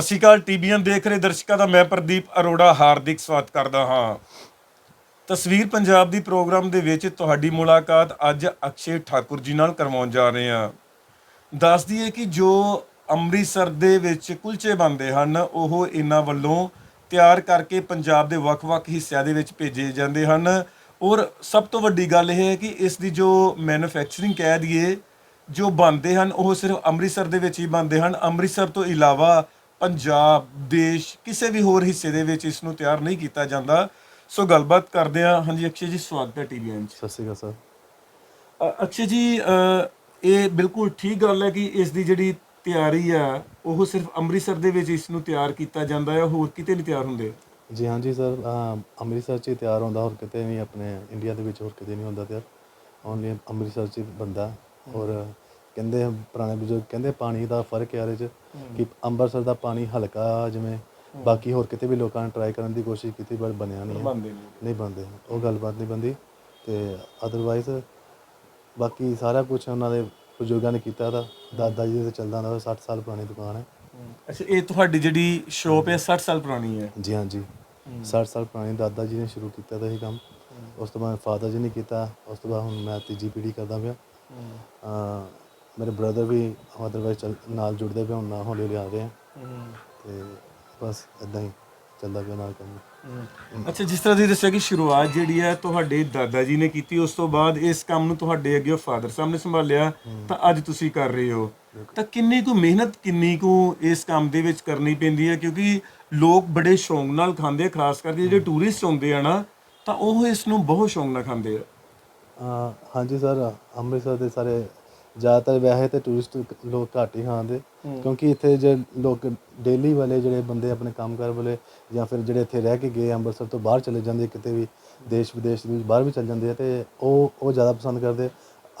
ਸਤਿ ਸ਼੍ਰੀ ਅਕਾਲ ਟੀਬੀਐਨ ਦੇਖ ਰਹੇ ਦਰਸ਼ਕਾਂ ਦਾ ਮੈਂ ਪ੍ਰਦੀਪ ਅਰੋੜਾ, ਹਾਰਦਿਕ ਸਵਾਗਤ ਕਰਦਾ ਹਾਂ। ਤਸਵੀਰ ਪੰਜਾਬ ਦੀ ਪ੍ਰੋਗਰਾਮ ਦੇ ਵਿੱਚ ਤੁਹਾਡੀ ਮੁਲਾਕਾਤ ਅੱਜ ਅਕਸ਼ੇ ਠਾਕੁਰ ਜੀ ਨਾਲ ਕਰਵਾਉਣ ਜਾ ਰਹੇ ਹਾਂ। ਦੱਸ ਦਈਏ ਕਿ ਜੋ ਅੰਮ੍ਰਿਤਸਰ ਦੇ ਵਿੱਚ ਕੁਲਚੇ ਬਣਦੇ ਹਨ, ਉਹ ਇਹਨਾਂ ਵੱਲੋਂ ਤਿਆਰ ਕਰਕੇ ਪੰਜਾਬ ਦੇ ਵੱਖ-ਵੱਖ ਹਿੱਸਿਆਂ ਦੇ ਵਿੱਚ ਭੇਜੇ ਜਾਂਦੇ ਹਨ। ਔਰ ਸਭ ਤੋਂ ਵੱਡੀ ਗੱਲ ਇਹ ਹੈ ਕਿ ਇਸ ਦੀ ਜੋ ਮੈਨੂਫੈਕਚਰਿੰਗ ਕਹਿ ਦਈਏ, ਜੋ ਬਣਦੇ ਹਨ, ਉਹ ਸਿਰਫ ਅੰਮ੍ਰਿਤਸਰ ਦੇ ਵਿੱਚ ਹੀ ਬਣਦੇ ਹਨ। ਅੰਮ੍ਰਿਤਸਰ ਤੋਂ ਇਲਾਵਾ ਪੰਜਾਬ ਦੇਸ਼ ਕਿਸੇ ਵੀ ਹੋਰ ਹਿੱਸੇ ਦੇ ਵਿੱਚ ਇਸ ਨੂੰ ਤਿਆਰ ਨਹੀਂ ਕੀਤਾ ਜਾਂਦਾ। ਸੋ ਗੱਲਬਾਤ ਕਰਦੇ ਹਾਂ। ਹਾਂਜੀ ਅਕਸ਼ੇ ਜੀ ਸਵਾਗਤ ਹੈ ਟੀਵੀਐਨ 'ਚ। ਸਤਿ ਸ਼੍ਰੀ ਅਕਾਲ ਸਰ। ਅਕਸ਼ੇ ਜੀ ਇਹ ਬਿਲਕੁਲ ਠੀਕ ਗੱਲ ਹੈ ਕਿ ਇਸ ਦੀ ਜਿਹੜੀ ਤਿਆਰੀ ਆ ਉਹ ਸਿਰਫ ਅੰਮ੍ਰਿਤਸਰ ਦੇ ਵਿੱਚ ਇਸ ਨੂੰ ਤਿਆਰ ਕੀਤਾ ਜਾਂਦਾ ਹੈ ਹੋਰ ਕਿਤੇ ਨਹੀਂ ਤਿਆਰ ਹੁੰਦੇ? ਜੀ ਹਾਂ ਜੀ ਸਰ ਅਮ ਅੰਮ੍ਰਿਤਸਰ 'ਚ ਤਿਆਰ ਹੁੰਦਾ ਹੋਰ ਕਿਤੇ ਨਹੀਂ ਆਪਣੇ ਇੰਡੀਆ ਦੇ ਵਿੱਚ ਹੋਰ ਕਿਤੇ ਨਹੀਂ ਹੁੰਦਾ ਤਿਆਰ। ਓਨਲੀ ਅੰਮ੍ਰਿਤਸਰ 'ਚ ਬੰਦਾ ਔਰ ਕਹਿੰਦੇ ਪੁਰਾਣੇ ਬਜ਼ੁਰਗ ਕਹਿੰਦੇ ਪਾਣੀ ਦਾ ਫ਼ਰਕ ਹੈ ਇਹਦੇ 'ਚ ਕਿ ਅੰਮ੍ਰਿਤਸਰ ਦਾ ਪਾਣੀ ਹਲਕਾ ਜਿਵੇਂ ਬਾਕੀ ਹੋਰ ਕਿਤੇ ਵੀ ਲੋਕਾਂ ਨੇ ਟਰਾਈ ਕਰਨ ਦੀ ਕੋਸ਼ਿਸ਼ ਕੀਤੀ ਪਰ ਬਣਿਆ ਨਹੀਂ ਹੈ। ਨਹੀਂ। ਨਹੀਂ ਬਣਦੇ। ਉਹ ਗੱਲਬਾਤ ਨਹੀਂ ਬੰਦੀ ਤੇ ਅਦਰਵਾਈਜ਼ ਬਾਕੀ ਸਾਰਾ ਕੁਝ ਉਹਨਾਂ ਦੇ ਬਜ਼ੁਰਗਾਂ ਨੇ ਕੀਤਾ ਦਾ ਦਾਦਾ ਜੀ ਦੇ ਚੱਲਦਾ ਹੁੰਦਾ 60 ਸਾਲ ਪੁਰਾਣੀ ਦੁਕਾਨ ਹੈ। ਅੱਛਾ ਇਹ ਤੁਹਾਡੀ ਜਿਹੜੀ ਸ਼ੋਪ ਹੈ 60 ਸਾਲ ਪੁਰਾਣੀ ਹੈ? ਜੀ ਹਾਂ ਜੀ। 60 ਸਾਲ ਪੁਰਾਣੇ ਦਾਦਾ ਜੀ ਨੇ ਸ਼ੁਰੂ ਕੀਤਾ ਤਾਂ ਇਹ ਕੰਮ। ਉਸ ਤੋਂ ਬਾਅਦ ਫਾਦਰ ਜੀ ਨੇ ਕੀਤਾ। ਉਸ ਤੋਂ ਬਾਅਦ ਹੁਣ ਮੈਂ ਤੀਜੀ ਪੀੜ੍ਹੀ ਕਰਦਾ ਪਿਆ। ਅਹ ਮੇਰੇ ਬ੍ਰਦਰ ਵੀ ਅਦਰਵਾਈਜ਼ ਨਾਲ ਜੁੜਦੇ ਪਏ ਹੁਣ ਹੌਲੀ ਹੌਲੀ ਆ ਰਹੇ ਆ। ਤੇ ਬਸ ਇਦਾਂ ਹੀ ਚੱਲਦਾ ਪਿਆ ਨਾਲ ਕੰਮ। ਅੱਛਾ ਜਿਸ ਤਰ੍ਹਾਂ ਤੁਸੀਂ ਦੱਸਿਆ ਕਿ ਸ਼ੁਰੂਆਤ ਜਿਹੜੀ ਹੈ ਤੁਹਾਡੇ ਦਾਦਾ ਜੀ ਨੇ ਕੀਤੀ ਉਸ ਤੋਂ ਬਾਅਦ ਇਸ ਕੰਮ ਨੂੰ ਤੁਹਾਡੇ ਅੱਗੇ ਫਾਦਰ ਸਾਹਿਬ ਨੇ ਸੰਭਾਲਿਆ ਤਾਂ ਅੱਜ ਤੁਸੀਂ ਕਰ ਰਹੇ ਹੋ। ਤਾਂ ਕਿੰਨੀ ਕੁ ਮਿਹਨਤ ਕਿੰਨੀ ਕੁ ਇਸ ਕੰਮ ਦੇ ਵਿੱਚ ਕਰਨੀ ਪੈਂਦੀ ਹੈ? ਕਿਉਂਕਿ ਲੋਕ ਬੜੇ ਸ਼ੌਂਕ ਨਾਲ ਖਾਂਦੇ ਆ ਖਾਸ ਕਰਕੇ ਜਿਹੜੇ ਟੂਰਿਸਟ ਆਉਂਦੇ ਆ ਨਾ ਤਾਂ ਉਹ ਇਸ ਨੂੰ ਬਹੁਤ ਸ਼ੌਂਕ ਨਾਲ ਖਾਂਦੇ ਆ। ਹਾਂਜੀ ਸਰ ਅੰਮ੍ਰਿਤਸਰ ਦੇ ਸਾਰੇ ਜ਼ਿਆਦਾਤਰ ਵੈਸੇ ਤੇ ਟੂਰਿਸਟ ਲੋਕ ਘੱਟ ਹੀ ਖਾਂਦੇ ਕਿਉਂਕਿ ਇੱਥੇ ਜੇ ਲੋਕ ਡੇਲੀ ਵਾਲੇ ਜਿਹੜੇ ਬੰਦੇ ਆਪਣੇ ਕੰਮਕਾਰ ਵਾਲੇ ਜਾਂ ਫਿਰ ਜਿਹੜੇ ਇੱਥੇ ਰਹਿ ਕੇ ਗਏ ਅੰਮ੍ਰਿਤਸਰ ਤੋਂ ਬਾਹਰ ਚਲੇ ਜਾਂਦੇ ਕਿਤੇ ਵੀ ਦੇਸ਼ ਵਿਦੇਸ਼ ਦੇ ਵਿੱਚ ਬਾਹਰ ਵੀ ਚਲੇ ਜਾਂਦੇ ਆ ਤੇ ਉਹ ਉਹ ਜ਼ਿਆਦਾ ਪਸੰਦ ਕਰਦੇ।